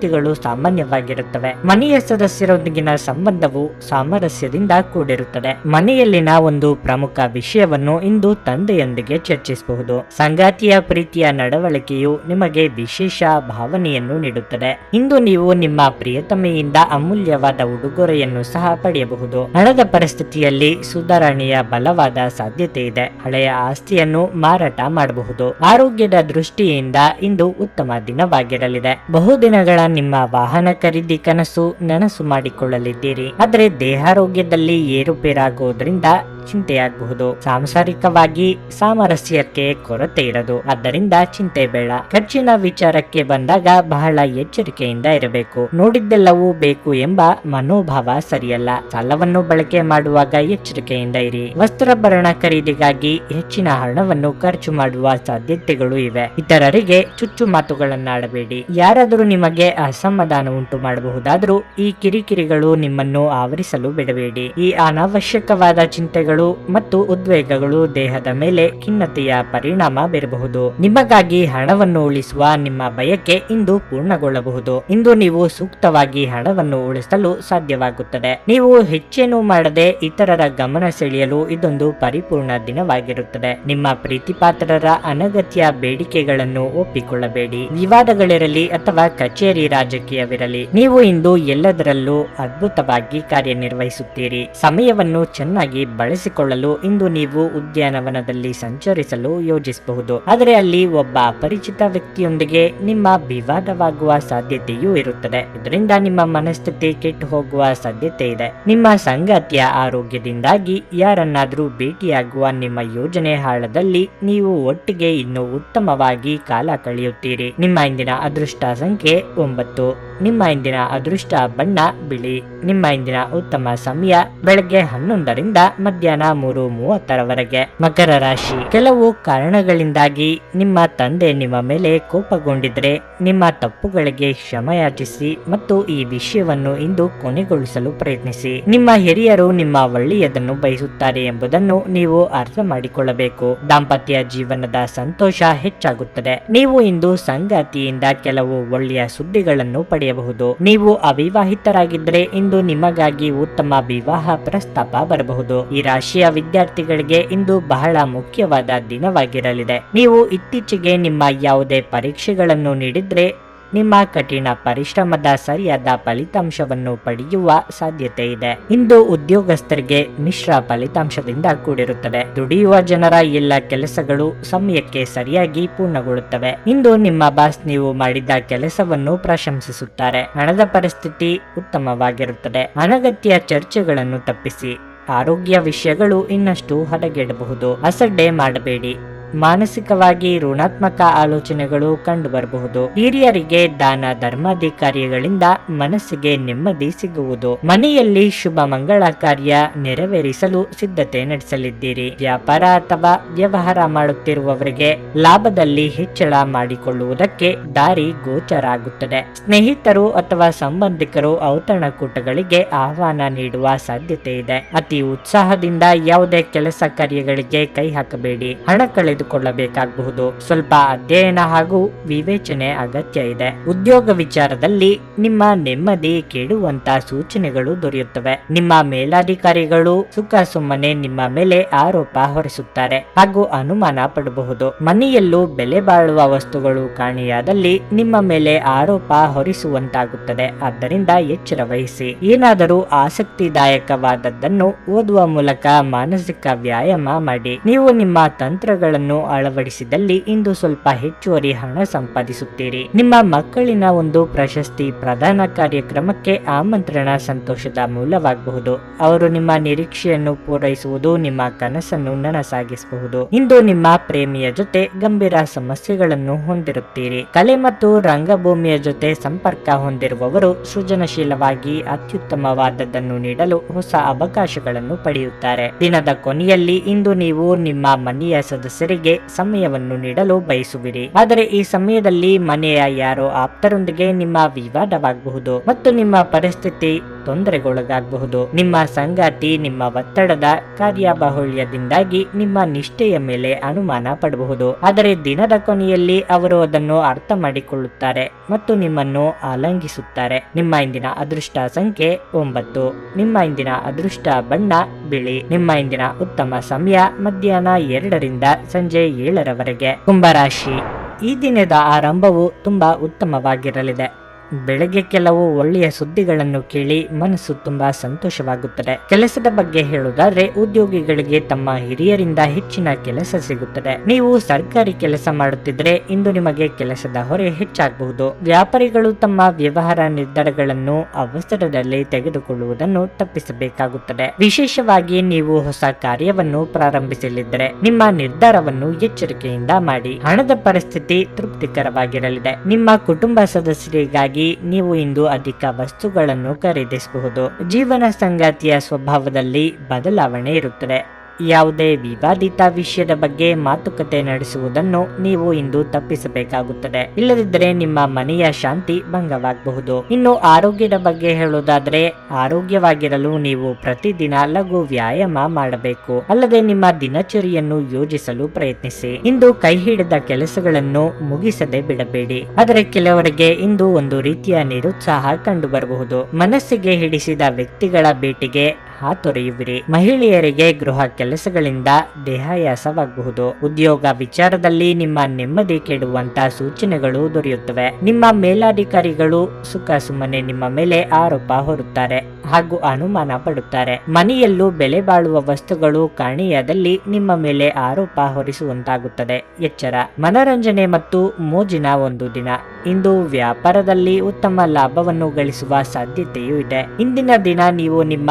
A: ಪರಿಸ್ಥಿತಿಗಳು ಸಾಮಾನ್ಯವಾಗಿರುತ್ತವೆ. ಮನೆಯ ಸದಸ್ಯರೊಂದಿಗಿನ ಸಂಬಂಧವು ಸಾಮರಸ್ಯದಿಂದ ಕೂಡಿರುತ್ತದೆ. ಮನೆಯಲ್ಲಿನ ಒಂದು ಪ್ರಮುಖ ವಿಷಯವನ್ನು ಇಂದು ತಂದೆಯೊಂದಿಗೆ ಚರ್ಚಿಸಬಹುದು. ಸಂಗಾತಿಯ ಪ್ರೀತಿಯ ನಡವಳಿಕೆಯು ನಿಮಗೆ ವಿಶೇಷ ಭಾವನೆಯನ್ನು ನೀಡುತ್ತದೆ. ಇಂದು ನೀವು ನಿಮ್ಮ ಪ್ರಿಯತಮೆಯಿಂದ ಅಮೂಲ್ಯವಾದ ಉಡುಗೊರೆಯನ್ನು ಸಹ ಪಡೆಯಬಹುದು. ಹಣದ ಪರಿಸ್ಥಿತಿಯಲ್ಲಿ ಸುಧಾರಣೆಯ ಬಲವಾದ ಸಾಧ್ಯತೆ ಇದೆ. ಹಳೆಯ ಆಸ್ತಿಯನ್ನು ಮಾರಾಟ ಮಾಡಬಹುದು. ಆರೋಗ್ಯದ ದೃಷ್ಟಿಯಿಂದ ಇಂದು ಉತ್ತಮ ದಿನವಾಗಿರಲಿದೆ. ಬಹುದಿನಗಳ ನಿಮ್ಮ ವಾಹನ ಖರೀದಿ ಕನಸು ನನಸು ಮಾಡಿಕೊಳ್ಳಲಿದ್ದೀರಿ. ಆದರೆ ದೇಹಾರೋಗ್ಯದಲ್ಲಿ ಏರುಪೇರಾಗುವುದರಿಂದ ಚಿಂತೆಯಾಗಬಹುದು. ಸಾಂಸಾರಿಕವಾಗಿ ಸಾಮರಸ್ಯಕ್ಕೆ ಕೊರತೆ ಇರದು. ಆದ್ದರಿಂದ ಚಿಂತೆ ಬೇಡ. ಖರ್ಚಿನ ವಿಚಾರಕ್ಕೆ ಬಂದಾಗ ಬಹಳ ಎಚ್ಚರಿಕೆಯಿಂದ ಇರಬೇಕು. ನೋಡಿದ್ದೆಲ್ಲವೂ ಬೇಕು ಎಂಬ ಮನೋಭಾವ ಸರಿಯಲ್ಲ. ಸಾಲವನ್ನು ಬಳಕೆ ಮಾಡುವಾಗ ಎಚ್ಚರಿಕೆಯಿಂದ ಇರಿ. ವಸ್ತ್ರಭರಣ ಖರೀದಿಗಾಗಿ ಹೆಚ್ಚಿನ ಹಣವನ್ನು ಖರ್ಚು ಮಾಡುವ ಸಾಧ್ಯತೆಗಳು ಇವೆ. ಇತರರಿಗೆ ಚುಚ್ಚು ಮಾತುಗಳನ್ನಾಡಬೇಡಿ. ಯಾರಾದರೂ ನಿಮಗೆ ಅಸಮಾಧಾನ ಉಂಟು ಮಾಡಬಹುದಾದರೂ ಈ ಕಿರಿಕಿರಿಗಳು ನಿಮ್ಮನ್ನು ಆವರಿಸಲು ಬಿಡಬೇಡಿ. ಈ ಅನಾವಶ್ಯಕವಾದ ಚಿಂತೆಗಳು ಮತ್ತು ಉದ್ವೇಗಗಳು ದೇಹದ ಮೇಲೆ ಖಿನ್ನತೆಯ ಪರಿಣಾಮ ಬೀರಬಹುದು. ನಿಮಗಾಗಿ ಹಣವನ್ನು ಉಳಿಸುವ ನಿಮ್ಮ ಬಯಕೆ ಇಂದು ಪೂರ್ಣಗೊಳ್ಳಬಹುದು. ಇಂದು ನೀವು ಸೂಕ್ತವಾಗಿ ಹಣವನ್ನು ಉಳಿಸಲು ಸಾಧ್ಯವಾಗುತ್ತದೆ. ನೀವು ಹೆಚ್ಚೇನು ಮಾಡದೆ ಇತರರ ಗಮನ ಸೆಳೆಯಲು ಇದೊಂದು ಪರಿಪೂರ್ಣ ದಿನವಾಗಿರುತ್ತದೆ. ನಿಮ್ಮ ಪ್ರೀತಿಪಾತ್ರರ ಅನಗತ್ಯ ಬೇಡಿಕೆಗಳನ್ನು ಒಪ್ಪಿಕೊಳ್ಳಬೇಡಿ. ವಿವಾದಗಳಿರಲಿ ಅಥವಾ ಕಚೇರಿ ರಾಜಕೀಯವಿರಲಿ. ನೀವು ಇಂದು ಎಲ್ಲದರಲ್ಲೂ ಅದ್ಭುತವಾಗಿ ಕಾರ್ಯನಿರ್ವಹಿಸುತ್ತೀರಿ. ಸಮಯವನ್ನು ಚೆನ್ನಾಗಿ ಬಳಸಿಕೊಳ್ಳಲು ಇಂದು ನೀವು ಉದ್ಯಾನವನದಲ್ಲಿ ಸಂಚರಿಸಲು ಯೋಜಿಸಬಹುದು. ಆದರೆ ಅಲ್ಲಿ ಒಬ್ಬ ಅಪರಿಚಿತ ವ್ಯಕ್ತಿಯೊಂದಿಗೆ ನಿಮ್ಮ ವಿವಾದವಾಗುವ ಸಾಧ್ಯತೆಯೂ ಇರುತ್ತದೆ. ಇದರಿಂದ ನಿಮ್ಮ ಮನಸ್ಥಿತಿ ಕೆಟ್ಟು ಹೋಗುವ ಸಾಧ್ಯತೆ ಇದೆ. ನಿಮ್ಮ ಸಂಗಾತಿಯ ಆರೋಗ್ಯದಿಂದಾಗಿ ಯಾರನ್ನಾದ್ರೂ ಭೇಟಿಯಾಗುವ ನಿಮ್ಮ ಯೋಜನೆ ಹಾಳದಲ್ಲಿ ನೀವು ಒಟ್ಟಿಗೆ ಇನ್ನು ಉತ್ತಮವಾಗಿ ಕಾಲ ಕಳೆಯುತ್ತೀರಿ. ನಿಮ್ಮ ಇಂದಿನ ಅದೃಷ್ಟ ಸಂಖ್ಯೆ ಒಂಬತ್ತು ನಿಮ್ಮ ಇಂದಿನ ಅದೃಷ್ಟ ಬಣ್ಣ, ಬಿಳಿ. ನಿಮ್ಮ ಇಂದಿನ ಉತ್ತಮ ಸಮಯ ಬೆಳಗ್ಗೆ ಹನ್ನೊಂದರಿಂದ ಮಧ್ಯಾಹ್ನ ಮೂರು ಮೂವತ್ತರವರೆಗೆ. ಮಕರ ರಾಶಿ. ಕೆಲವು ಕಾರಣಗಳಿಂದಾಗಿ ನಿಮ್ಮ ತಂದೆ ನಿಮ್ಮ ಮೇಲೆ ಕೋಪಗೊಂಡಿದ್ರೆ ನಿಮ್ಮ ತಪ್ಪುಗಳಿಗೆ ಕ್ಷಮಯಾಚಿಸಿ ಮತ್ತು ಈ ವಿಷಯವನ್ನು ಇಂದು ಕೊನೆಗೊಳಿಸಲು ಪ್ರಯತ್ನಿಸಿ. ನಿಮ್ಮ ಹಿರಿಯರು ನಿಮ್ಮ ಒಳ್ಳೆಯದನ್ನು ಬಯಸುತ್ತಾರೆ ಎಂಬುದನ್ನು ನೀವು ಅರ್ಥ ಮಾಡಿಕೊಳ್ಳಬೇಕು. ದಾಂಪತ್ಯ ಜೀವನದ ಸಂತೋಷ ಹೆಚ್ಚಾಗುತ್ತದೆ. ನೀವು ಇಂದು ಸಂಗಾತಿಯಿಂದ ಕೆಲವು ಒಳ್ಳೆಯ ಸುದ್ದಿಗಳನ್ನು ಪಡೆಯಬಹುದು. ನೀವು ಅವಿವಾಹಿತರಾಗಿದ್ದರೆ ಇಂದು ನಿಮಗಾಗಿ ಉತ್ತಮ ವಿವಾಹ ಪ್ರಸ್ತಾಪ ಬರಬಹುದು. ಈ ರಾಶಿಯ ವಿದ್ಯಾರ್ಥಿಗಳಿಗೆ ಇಂದು ಬಹಳ ಮುಖ್ಯವಾದ ದಿನವಾಗಿರಲಿದೆ. ನೀವು ಇತ್ತೀಚೆಗೆ ನಿಮ್ಮ ಯಾವುದೇ ಪರೀಕ್ಷೆಗಳನ್ನು ನೀಡಿದ್ರೆ ನಿಮ್ಮ ಕಠಿಣ ಪರಿಶ್ರಮದ ಸರಿಯಾದ ಫಲಿತಾಂಶವನ್ನು ಪಡೆಯುವ ಸಾಧ್ಯತೆ ಇದೆ. ಇಂದು ಉದ್ಯೋಗಸ್ಥರಿಗೆ ಮಿಶ್ರ ಫಲಿತಾಂಶದಿಂದ ಕೂಡಿರುತ್ತದೆ. ದುಡಿಯುವ ಜನರ ಎಲ್ಲ ಕೆಲಸಗಳು ಸಮಯಕ್ಕೆ ಸರಿಯಾಗಿ ಪೂರ್ಣಗೊಳ್ಳುತ್ತವೆ. ಇಂದು ನಿಮ್ಮ ಬಾಸ್ ನೀವು ಮಾಡಿದ ಕೆಲಸವನ್ನು ಪ್ರಶಂಸಿಸುತ್ತಾರೆ. ಹಣದ ಪರಿಸ್ಥಿತಿ ಉತ್ತಮವಾಗಿರುತ್ತದೆ. ಅನಗತ್ಯ ಚರ್ಚೆಗಳನ್ನು ತಪ್ಪಿಸಿ. ಆರೋಗ್ಯ ವಿಷಯಗಳು ಇನ್ನಷ್ಟು ಹದಗೆಡಬಹುದು. ಅಸಡ್ಡೆ ಮಾಡಬೇಡಿ. ಮಾನಸಿಕವಾಗಿ ಋಣಾತ್ಮಕ ಆಲೋಚನೆಗಳು ಕಂಡುಬರಬಹುದು. ಹಿರಿಯರಿಗೆ ದಾನ ಧರ್ಮಾಧಿಕಾರಿಗಳಿಂದ ಮನಸ್ಸಿಗೆ ನೆಮ್ಮದಿ ಸಿಗುವುದು. ಮನೆಯಲ್ಲಿ ಶುಭ ಮಂಗಳ ಕಾರ್ಯ ನೆರವೇರಿಸಲು ಸಿದ್ಧತೆ ನಡೆಸಲಿದ್ದೀರಿ. ವ್ಯಾಪಾರ ಅಥವಾ ವ್ಯವಹಾರ ಮಾಡುತ್ತಿರುವವರಿಗೆ ಲಾಭದಲ್ಲಿ ಹೆಚ್ಚಳ ಮಾಡಿಕೊಳ್ಳುವುದಕ್ಕೆ ದಾರಿ ಗೋಚರ ಆಗುತ್ತದೆ ಸ್ನೇಹಿತರು ಅಥವಾ ಸಂಬಂಧಿಕರು ಔತಣಕೂಟಗಳಿಗೆ ಆಹ್ವಾನ ನೀಡುವ ಸಾಧ್ಯತೆ ಇದೆ. ಅತಿ ಉತ್ಸಾಹದಿಂದ ಯಾವುದೇ ಕೆಲಸ ಕಾರ್ಯಗಳಿಗೆ ಕೈ ಹಾಕಬೇಡಿ. ಹಣ ಕಳೆದುಕೊಳ್ಳಬೇಕಾಗಬಹುದು ಸ್ವಲ್ಪ ಅಧ್ಯಯನ ಹಾಗೂ ವಿವೇಚನೆ ಅಗತ್ಯ ಇದೆ. ಉದ್ಯೋಗ ವಿಚಾರದಲ್ಲಿ ನಿಮ್ಮ ನೆಮ್ಮದಿ ಕೇಳುವಂತ ಸೂಚನೆಗಳು ದೊರೆಯುತ್ತವೆ. ನಿಮ್ಮ ಮೇಲಾಧಿಕಾರಿಗಳು ಸುಖ ಸುಮ್ಮನೆ ನಿಮ್ಮ ಮೇಲೆ ಆರೋಪ ಹೊರಿಸುತ್ತಾರೆ ಹಾಗೂ ಅನುಮಾನ ಪಡಬಹುದು. ಮನೆಯಲ್ಲೂ ಬೆಲೆ ಬಾಳುವ ವಸ್ತುಗಳು ಕಾಣೆಯಾದಲ್ಲಿ ನಿಮ್ಮ ಮೇಲೆ ಆರೋಪ ಹೊರಿಸುವಂತಾಗುತ್ತದೆ. ಆದ್ದರಿಂದ ಎಚ್ಚರ ವಹಿಸಿ. ಏನಾದರೂ ಆಸಕ್ತಿದಾಯಕವಾದದ್ದನ್ನು ಓದುವ ಮೂಲಕ ಮಾನಸಿಕ ವ್ಯಾಯಾಮ ಮಾಡಿ. ನೀವು ನಿಮ್ಮ ತಂತ್ರಗಳನ್ನು ಕಲೆಯನ್ನು ಅಳವಡಿಸಿದಲ್ಲಿ ಇಂದು ಸ್ವಲ್ಪ ಹೆಚ್ಚುವರಿ ಹಣ ಸಂಪಾದಿಸುತ್ತೀರಿ. ನಿಮ್ಮ ಮಕ್ಕಳಿನ ಒಂದು ಪ್ರಶಸ್ತಿ ಪ್ರದಾನ ಕಾರ್ಯಕ್ರಮಕ್ಕೆ ಆಮಂತ್ರಣ ಸಂತೋಷದ ಮೂಲವಾಗಬಹುದು. ಅವರು ನಿಮ್ಮ ನಿರೀಕ್ಷೆಯನ್ನು ಪೂರೈಸುವುದು, ನಿಮ್ಮ ಕನಸನ್ನು ನನಸಾಗಿಸಬಹುದು. ಇಂದು ನಿಮ್ಮ ಪ್ರೇಮಿಯ ಜೊತೆ ಗಂಭೀರ ಸಮಸ್ಯೆಗಳನ್ನು ಹೊಂದಿರುತ್ತೀರಿ. ಕಲೆ ಮತ್ತು ರಂಗಭೂಮಿಯ ಜೊತೆ ಸಂಪರ್ಕ ಹೊಂದಿರುವವರು ಸೃಜನಶೀಲವಾಗಿ ಅತ್ಯುತ್ತಮವಾದದ್ದನ್ನು ನೀಡಲು ಹೊಸ ಅವಕಾಶಗಳನ್ನು ಪಡೆಯುತ್ತಾರೆ. ದಿನದ ಕೊನೆಯಲ್ಲಿ ಇಂದು ನೀವು ನಿಮ್ಮ ಮನೆಯ ಸದಸ್ಯರಿಗೆ ಸಮಯವನ್ನು ನೀಡಲು ಬಯಸುವಿರಿ. ಆದರೆ ಈ ಸಮಯದಲ್ಲಿ ಮನೆಯ ಯಾರೋ ಆಪ್ತರೊಂದಿಗೆ ನಿಮ್ಮ ವಿವಾದವಾಗಬಹುದು ಮತ್ತು ನಿಮ್ಮ ಪರಿಸ್ಥಿತಿ ತೊಂದರೆಗೊಳಗಾಗಬಹುದು. ನಿಮ್ಮ ಸಂಗಾತಿ ನಿಮ್ಮ ಒತ್ತಡದ ಕಾರ್ಯಬಾಹುಳ್ಯದಿಂದಾಗಿ ನಿಮ್ಮ ನಿಷ್ಠೆಯ ಮೇಲೆ ಅನುಮಾನ ಪಡಬಹುದು. ಆದರೆ ದಿನದ ಕೊನೆಯಲ್ಲಿ ಅವರು ಅದನ್ನು ಅರ್ಥ ಮಾಡಿಕೊಳ್ಳುತ್ತಾರೆ ಮತ್ತು ನಿಮ್ಮನ್ನು ಆಲಂಘಿಸುತ್ತಾರೆ ನಿಮ್ಮ ಇಂದಿನ ಅದೃಷ್ಟ ಸಂಖ್ಯೆ ಒಂಬತ್ತು. ನಿಮ್ಮ ಇಂದಿನ ಅದೃಷ್ಟ ಬಣ್ಣ ಬಿಳಿ. ನಿಮ್ಮ ಇಂದಿನ ಉತ್ತಮ ಸಮಯ ಮಧ್ಯಾಹ್ನ ಎರಡರಿಂದ ಸಂಜೆ ಏಳರವರೆಗೆ. ಕುಂಭರಾಶಿ. ಈ ದಿನದ ಆರಂಭವು ತುಂಬಾ ಉತ್ತಮವಾಗಿರಲಿದೆ. ಬೆಳಗ್ಗೆ ಕೆಲವು ಒಳ್ಳೆಯ ಸುದ್ದಿಗಳನ್ನು ಕೇಳಿ ಮನಸ್ಸು ತುಂಬಾ ಸಂತೋಷವಾಗುತ್ತದೆ. ಕೆಲಸದ ಬಗ್ಗೆ ಹೇಳುವುದಾದ್ರೆ, ಉದ್ಯೋಗಿಗಳಿಗೆ ತಮ್ಮ ಹಿರಿಯರಿಂದ ಹೆಚ್ಚಿನ ಕೆಲಸ ಸಿಗುತ್ತದೆ. ನೀವು ಸರ್ಕಾರಿ ಕೆಲಸ ಮಾಡುತ್ತಿದ್ರೆ ಇಂದು ನಿಮಗೆ ಕೆಲಸದ ಹೊರೆ ಹೆಚ್ಚಾಗಬಹುದು. ವ್ಯಾಪಾರಿಗಳು ತಮ್ಮ ವ್ಯವಹಾರ ನಿರ್ಧಾರಗಳನ್ನು ಅವಸರದಲ್ಲಿ ತೆಗೆದುಕೊಳ್ಳುವುದನ್ನು ತಪ್ಪಿಸಬೇಕಾಗುತ್ತದೆ. ವಿಶೇಷವಾಗಿ ನೀವು ಹೊಸ ಕಾರ್ಯವನ್ನು ಪ್ರಾರಂಭಿಸಲಿದ್ದರೆ, ನಿಮ್ಮ ನಿರ್ಧಾರವನ್ನು ಎಚ್ಚರಿಕೆಯಿಂದ ಮಾಡಿ. ಹಣದ ಪರಿಸ್ಥಿತಿ ತೃಪ್ತಿಕರವಾಗಿರಲಿದೆ. ನಿಮ್ಮ ಕುಟುಂಬ ಸದಸ್ಯರಿಗಾಗಿ ನೀವು ಇಂದು ಅಧಿಕ ವಸ್ತುಗಳನ್ನು ಖರೀದಿಸಬಹುದು. ಜೀವನ ಸಂಗಾತಿಯ ಸ್ವಭಾವದಲ್ಲಿ ಬದಲಾವಣೆ ಇರುತ್ತದೆ. ಯಾವುದೇ ವಿವಾದಿತ ವಿಷಯದ ಬಗ್ಗೆ ಮಾತುಕತೆ ನಡೆಸುವುದನ್ನು ನೀವು ಇಂದು ತಪ್ಪಿಸಬೇಕಾಗುತ್ತದೆ. ಇಲ್ಲದಿದ್ದರೆ ನಿಮ್ಮ ಮನೆಯ ಶಾಂತಿ ಭಂಗವಾಗಬಹುದು. ಇನ್ನು ಆರೋಗ್ಯದ ಬಗ್ಗೆ ಹೇಳುವುದಾದರೆ, ಆರೋಗ್ಯವಾಗಿರಲು ನೀವು ಪ್ರತಿದಿನ ಲಘು ವ್ಯಾಯಾಮ ಮಾಡಬೇಕು. ಅಲ್ಲದೆ ನಿಮ್ಮ ದಿನಚರಿಯನ್ನು ಯೋಜಿಸಲು ಪ್ರಯತ್ನಿಸಿ. ಇಂದು ಕೈ ಹಿಡಿದ ಕೆಲಸಗಳನ್ನು ಮುಗಿಸದೆ ಬಿಡಬೇಡಿ. ಆದರೆ ಕೆಲವರಿಗೆ ಇಂದು ಒಂದು ರೀತಿಯ ನಿರುತ್ಸಾಹ ಕಂಡುಬರಬಹುದು. ಮನಸ್ಸಿಗೆ ಹಿಡಿಸಿದ ವ್ಯಕ್ತಿಗಳ ಭೇಟಿಗೆ ಹಾತೊರೆಯುವಿರಿ ಮಹಿಳೆಯರಿಗೆ ಗೃಹ ಕೆಲಸಗಳಿಂದ ದೇಹಾಯಾಸವಾಗಬಹುದು ಉದ್ಯೋಗ ವಿಚಾರದಲ್ಲಿ ನಿಮ್ಮ ನೆಮ್ಮದಿ ಕೆಡುವಂತ ಸೂಚನೆಗಳು ದೊರೆಯುತ್ತವೆ. ನಿಮ್ಮ ಮೇಲಾಧಿಕಾರಿಗಳು ಸುಖ ಸುಮ್ಮನೆ ನಿಮ್ಮ ಮೇಲೆ ಆರೋಪ ಹೊರುತ್ತಾರೆ ಹಾಗೂ ಅನುಮಾನ ಪಡುತ್ತಾರೆ. ಮನೆಯಲ್ಲೂ ಬೆಲೆ ಬಾಳುವ ವಸ್ತುಗಳು ಕಾಣೆಯಾದಲ್ಲಿ ನಿಮ್ಮ ಮೇಲೆ ಆರೋಪ ಹೊರಿಸುವಂತಾಗುತ್ತದೆ. ಎಚ್ಚರ, ಮನರಂಜನೆ ಮತ್ತು ಮೋಜಿನ ಒಂದು ದಿನ. ಇಂದು ವ್ಯಾಪಾರದಲ್ಲಿ ಉತ್ತಮ ಲಾಭವನ್ನು ಗಳಿಸುವ ಸಾಧ್ಯತೆಯೂ ಇದೆ. ಇಂದಿನ ದಿನ ನೀವು ನಿಮ್ಮ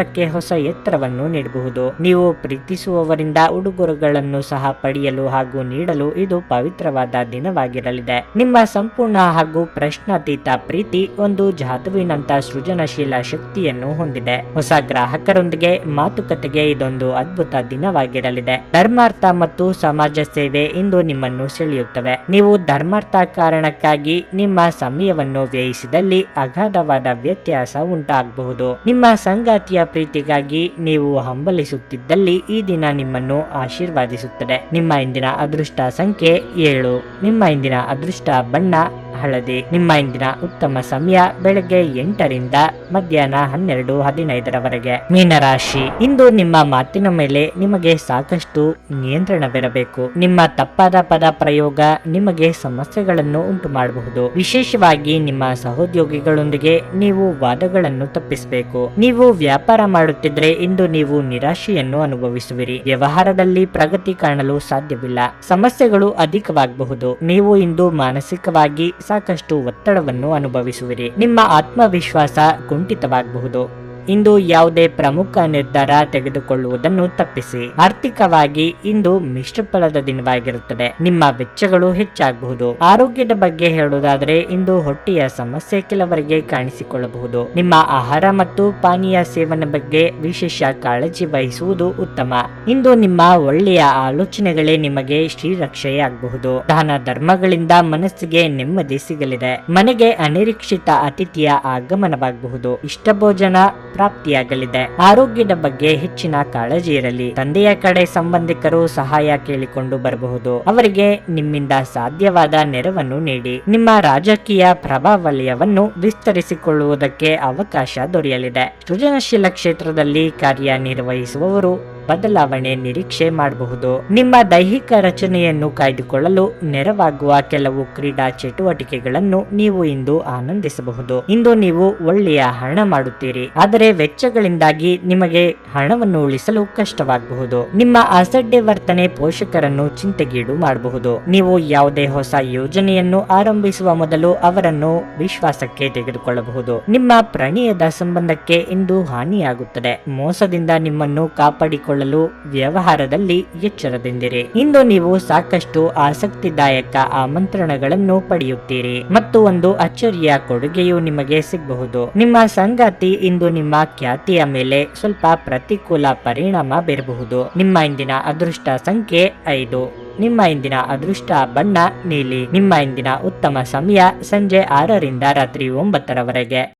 A: ವ್ಯಾಪಾರಕ್ಕೆ ಹೊಸ ಎತ್ತರವನ್ನು ನೀಡಬಹುದು. ನೀವು ಪ್ರೀತಿಸುವವರಿಂದ ಉಡುಗೊರೆಗಳನ್ನು ಸಹ ಪಡೆಯಲು ಹಾಗೂ ನೀಡಲು ಇದು ಪವಿತ್ರವಾದ ದಿನವಾಗಿರಲಿದೆ. ನಿಮ್ಮ ಸಂಪೂರ್ಣ ಹಾಗೂ ಪ್ರಶ್ನಾತೀತ ಪ್ರೀತಿ ಒಂದು ಜಾದುವಿನಂತ ಸೃಜನಶೀಲ ಶಕ್ತಿಯನ್ನು ಹೊಂದಿದೆ. ಹೊಸ ಗ್ರಾಹಕರೊಂದಿಗೆ ಮಾತುಕತೆಗೆ ಇದೊಂದು ಅದ್ಭುತ ದಿನವಾಗಿರಲಿದೆ. ಧರ್ಮಾರ್ಥ ಮತ್ತು ಸಮಾಜ ಸೇವೆ ಇಂದು ನಿಮ್ಮನ್ನು ಸೆಳೆಯುತ್ತವೆ. ನೀವು ಧರ್ಮಾರ್ಥ ಕಾರಣಕ್ಕಾಗಿ ನಿಮ್ಮ ಸಮಯವನ್ನು ವ್ಯಯಿಸಿದಲ್ಲಿ ಅಗಾಧವಾದ ವ್ಯತ್ಯಾಸ ಉಂಟಾಗಬಹುದು. ನಿಮ್ಮ ಸಂಗಾತಿಯ ಪ್ರೀತಿಗಾಗಿ ನೀವು ಹಂಬಲಿಸುತ್ತಿದ್ದಲ್ಲಿ ಈ ದಿನ ನಿಮ್ಮನ್ನು ಆಶೀರ್ವಾದಿಸುತ್ತದೆ. ನಿಮ್ಮ ಇಂದಿನ ಅದೃಷ್ಟ ಸಂಖ್ಯೆ ಏಳು. ನಿಮ್ಮ ಇಂದಿನ ಅದೃಷ್ಟ ಬಣ್ಣ ಹಳದಿ. ನಿಮ್ಮ ಇಂದಿನ ಉತ್ತಮ ಸಮಯ ಬೆಳಗ್ಗೆ ಎಂಟರಿಂದ ಮಧ್ಯಾಹ್ನ ಹನ್ನೆರಡು ಹದಿನೈದರವರೆಗೆ. ಮೀನರಾಶಿ. ಇಂದು ನಿಮ್ಮ ಮಾತಿನ ಮೇಲೆ ನಿಮಗೆ ಸಾಕಷ್ಟು ನಿಯಂತ್ರಣವಿರಬೇಕು. ನಿಮ್ಮ ತಪ್ಪಾದ ಪದ ಪ್ರಯೋಗ ನಿಮಗೆ ಸಮಸ್ಯೆಗಳನ್ನು ಉಂಟು ಮಾಡಬಹುದು ವಿಶೇಷವಾಗಿ ನಿಮ್ಮ ಸಹೋದ್ಯೋಗಿಗಳೊಂದಿಗೆ ನೀವು ವಾದಗಳನ್ನು ತಪ್ಪಿಸಬೇಕು. ನೀವು ವ್ಯಾಪಾರ ಮಾಡುತ್ತಿದ್ರೆ ಇಂದು ನೀವು ನಿರಾಶೆಯನ್ನು ಅನುಭವಿಸುವಿರಿ. ವ್ಯವಹಾರದಲ್ಲಿ ಪ್ರಗತಿ ಕಾಣಲು ಸಾಧ್ಯವಿಲ್ಲ. ಸಮಸ್ಯೆಗಳು ಅಧಿಕವಾಗಬಹುದು. ನೀವು ಇಂದು ಮಾನಸಿಕವಾಗಿ ಸಾಕಷ್ಟು ಒತ್ತಡವನ್ನು ಅನುಭವಿಸುವಿರಿ. ನಿಮ್ಮ ಆತ್ಮವಿಶ್ವಾಸ ಕುಂಠಿತವಾಗಬಹುದು. ಇಂದು ಯಾವುದೇ ಪ್ರಮುಖ ನಿರ್ಧಾರ ತೆಗೆದುಕೊಳ್ಳುವುದನ್ನು ತಪ್ಪಿಸಿ. ಆರ್ಥಿಕವಾಗಿ ಇಂದು ಮಿಶ್ರಫಲದ ದಿನವಾಗಿರುತ್ತದೆ. ನಿಮ್ಮ ವೆಚ್ಚಗಳು ಹೆಚ್ಚಾಗಬಹುದು. ಆರೋಗ್ಯದ ಬಗ್ಗೆ ಹೇಳುವುದಾದರೆ ಇಂದು ಹೊಟ್ಟೆಯ ಸಮಸ್ಯೆ ಕೆಲವರಿಗೆ ಕಾಣಿಸಿಕೊಳ್ಳಬಹುದು. ನಿಮ್ಮ ಆಹಾರ ಮತ್ತು ಪಾನೀಯ ಸೇವನೆ ಬಗ್ಗೆ ವಿಶೇಷ ಕಾಳಜಿ ವಹಿಸುವುದು ಉತ್ತಮ. ಇಂದು ನಿಮ್ಮ ಒಳ್ಳೆಯ ಆಲೋಚನೆಗಳೇ ನಿಮಗೆ ಶ್ರೀರಕ್ಷೆಯಾಗಬಹುದು. ದಾನ ಧರ್ಮಗಳಿಂದ ಮನಸ್ಸಿಗೆ ನೆಮ್ಮದಿ ಸಿಗಲಿದೆ. ಮನೆಗೆ ಅನಿರೀಕ್ಷಿತ ಅತಿಥಿಯ ಆಗಮನವಾಗಬಹುದು. ಇಷ್ಟ ಭೋಜನ ಪ್ರಾಪ್ತಿಯಾಗಲಿದೆ. ಆರೋಗ್ಯದ ಬಗ್ಗೆ ಹೆಚ್ಚಿನ ಕಾಳಜಿ ಇರಲಿ. ತಂದೆಯ ಕಡೆ ಸಂಬಂಧಿಕರು ಸಹಾಯ ಕೇಳಿಕೊಂಡು ಬರಬಹುದು. ಅವರಿಗೆ ನಿಮ್ಮಿಂದ ಸಾಧ್ಯವಾದ ನೆರವನ್ನು ನೀಡಿ. ನಿಮ್ಮ ರಾಜಕೀಯ ಪ್ರಭಾವಲಯವನ್ನು ವಿಸ್ತರಿಸಿಕೊಳ್ಳುವುದಕ್ಕೆ ಅವಕಾಶ ದೊರೆಯಲಿದೆ. ಸೃಜನಶೀಲ ಕ್ಷೇತ್ರದಲ್ಲಿ ಕಾರ್ಯನಿರ್ವಹಿಸುವವರು ಬದಲಾವಣೆ ನಿರೀಕ್ಷೆ ಮಾಡಬಹುದು. ನಿಮ್ಮ ದೈಹಿಕ ರಚನೆಯನ್ನು ಕಾಯ್ದುಕೊಳ್ಳಲು ನೆರವಾಗುವ ಕೆಲವು ಕ್ರೀಡಾ ಚಟುವಟಿಕೆಗಳನ್ನು ನೀವು ಇಂದು ಆನಂದಿಸಬಹುದು. ಇಂದು ನೀವು ಒಳ್ಳೆಯ ಹಣ ಮಾಡುತ್ತೀರಿ. ಆದರೆ ವೆಚ್ಚಗಳಿಂದಾಗಿ ನಿಮಗೆ ಹಣವನ್ನು ಉಳಿಸಲು ಕಷ್ಟವಾಗಬಹುದು. ನಿಮ್ಮ ಅಸಡ್ಡೆ ವರ್ತನೆ ಪೋಷಕರನ್ನು ಚಿಂತೆಗೀಡು ಮಾಡಬಹುದು. ನೀವು ಯಾವುದೇ ಹೊಸ ಯೋಜನೆಯನ್ನು ಆರಂಭಿಸುವ ಮೊದಲು ಅವರನ್ನು ವಿಶ್ವಾಸಕ್ಕೆ ತೆಗೆದುಕೊಳ್ಳಬಹುದು. ನಿಮ್ಮ ಪ್ರಣಯದ ಸಂಬಂಧಕ್ಕೆ ಇಂದು ಹಾನಿಯಾಗುತ್ತದೆ. ಮೋಸದಿಂದ ನಿಮ್ಮನ್ನು ಕಾಪಾಡಿಕೊಳ್ಳಲು ವ್ಯವಹಾರದಲ್ಲಿ ಎಚ್ಚರದಿಂದಿರಿ. ಇಂದು ನೀವು ಸಾಕಷ್ಟು ಆಸಕ್ತಿದಾಯಕ ಆಮಂತ್ರಣಗಳನ್ನು ಪಡೆಯುತ್ತೀರಿ. ಮತ್ತು ಒಂದು ಅಚ್ಚರಿಯ ಕೊಡುಗೆಯು ನಿಮಗೆ ಸಿಗಬಹುದು. ನಿಮ್ಮ ಸಂಗಾತಿ ಇಂದು ನಿಮ್ಮ ಖ್ಯಾತಿಯ ಮೇಲೆ ಸ್ವಲ್ಪ ಪ್ರತಿಕೂಲ ಪರಿಣಾಮ ಬೀರಬಹುದು. ನಿಮ್ಮ ಇಂದಿನ ಅದೃಷ್ಟ ಸಂಖ್ಯೆ ಐದು. ನಿಮ್ಮ ಇಂದಿನ ಅದೃಷ್ಟ ಬಣ್ಣ ನೀಲಿ. ನಿಮ್ಮ ಇಂದಿನ ಉತ್ತಮ ಸಮಯ ಸಂಜೆ ಆರರಿಂದ ರಾತ್ರಿ ಒಂಬತ್ತರವರೆಗೆ.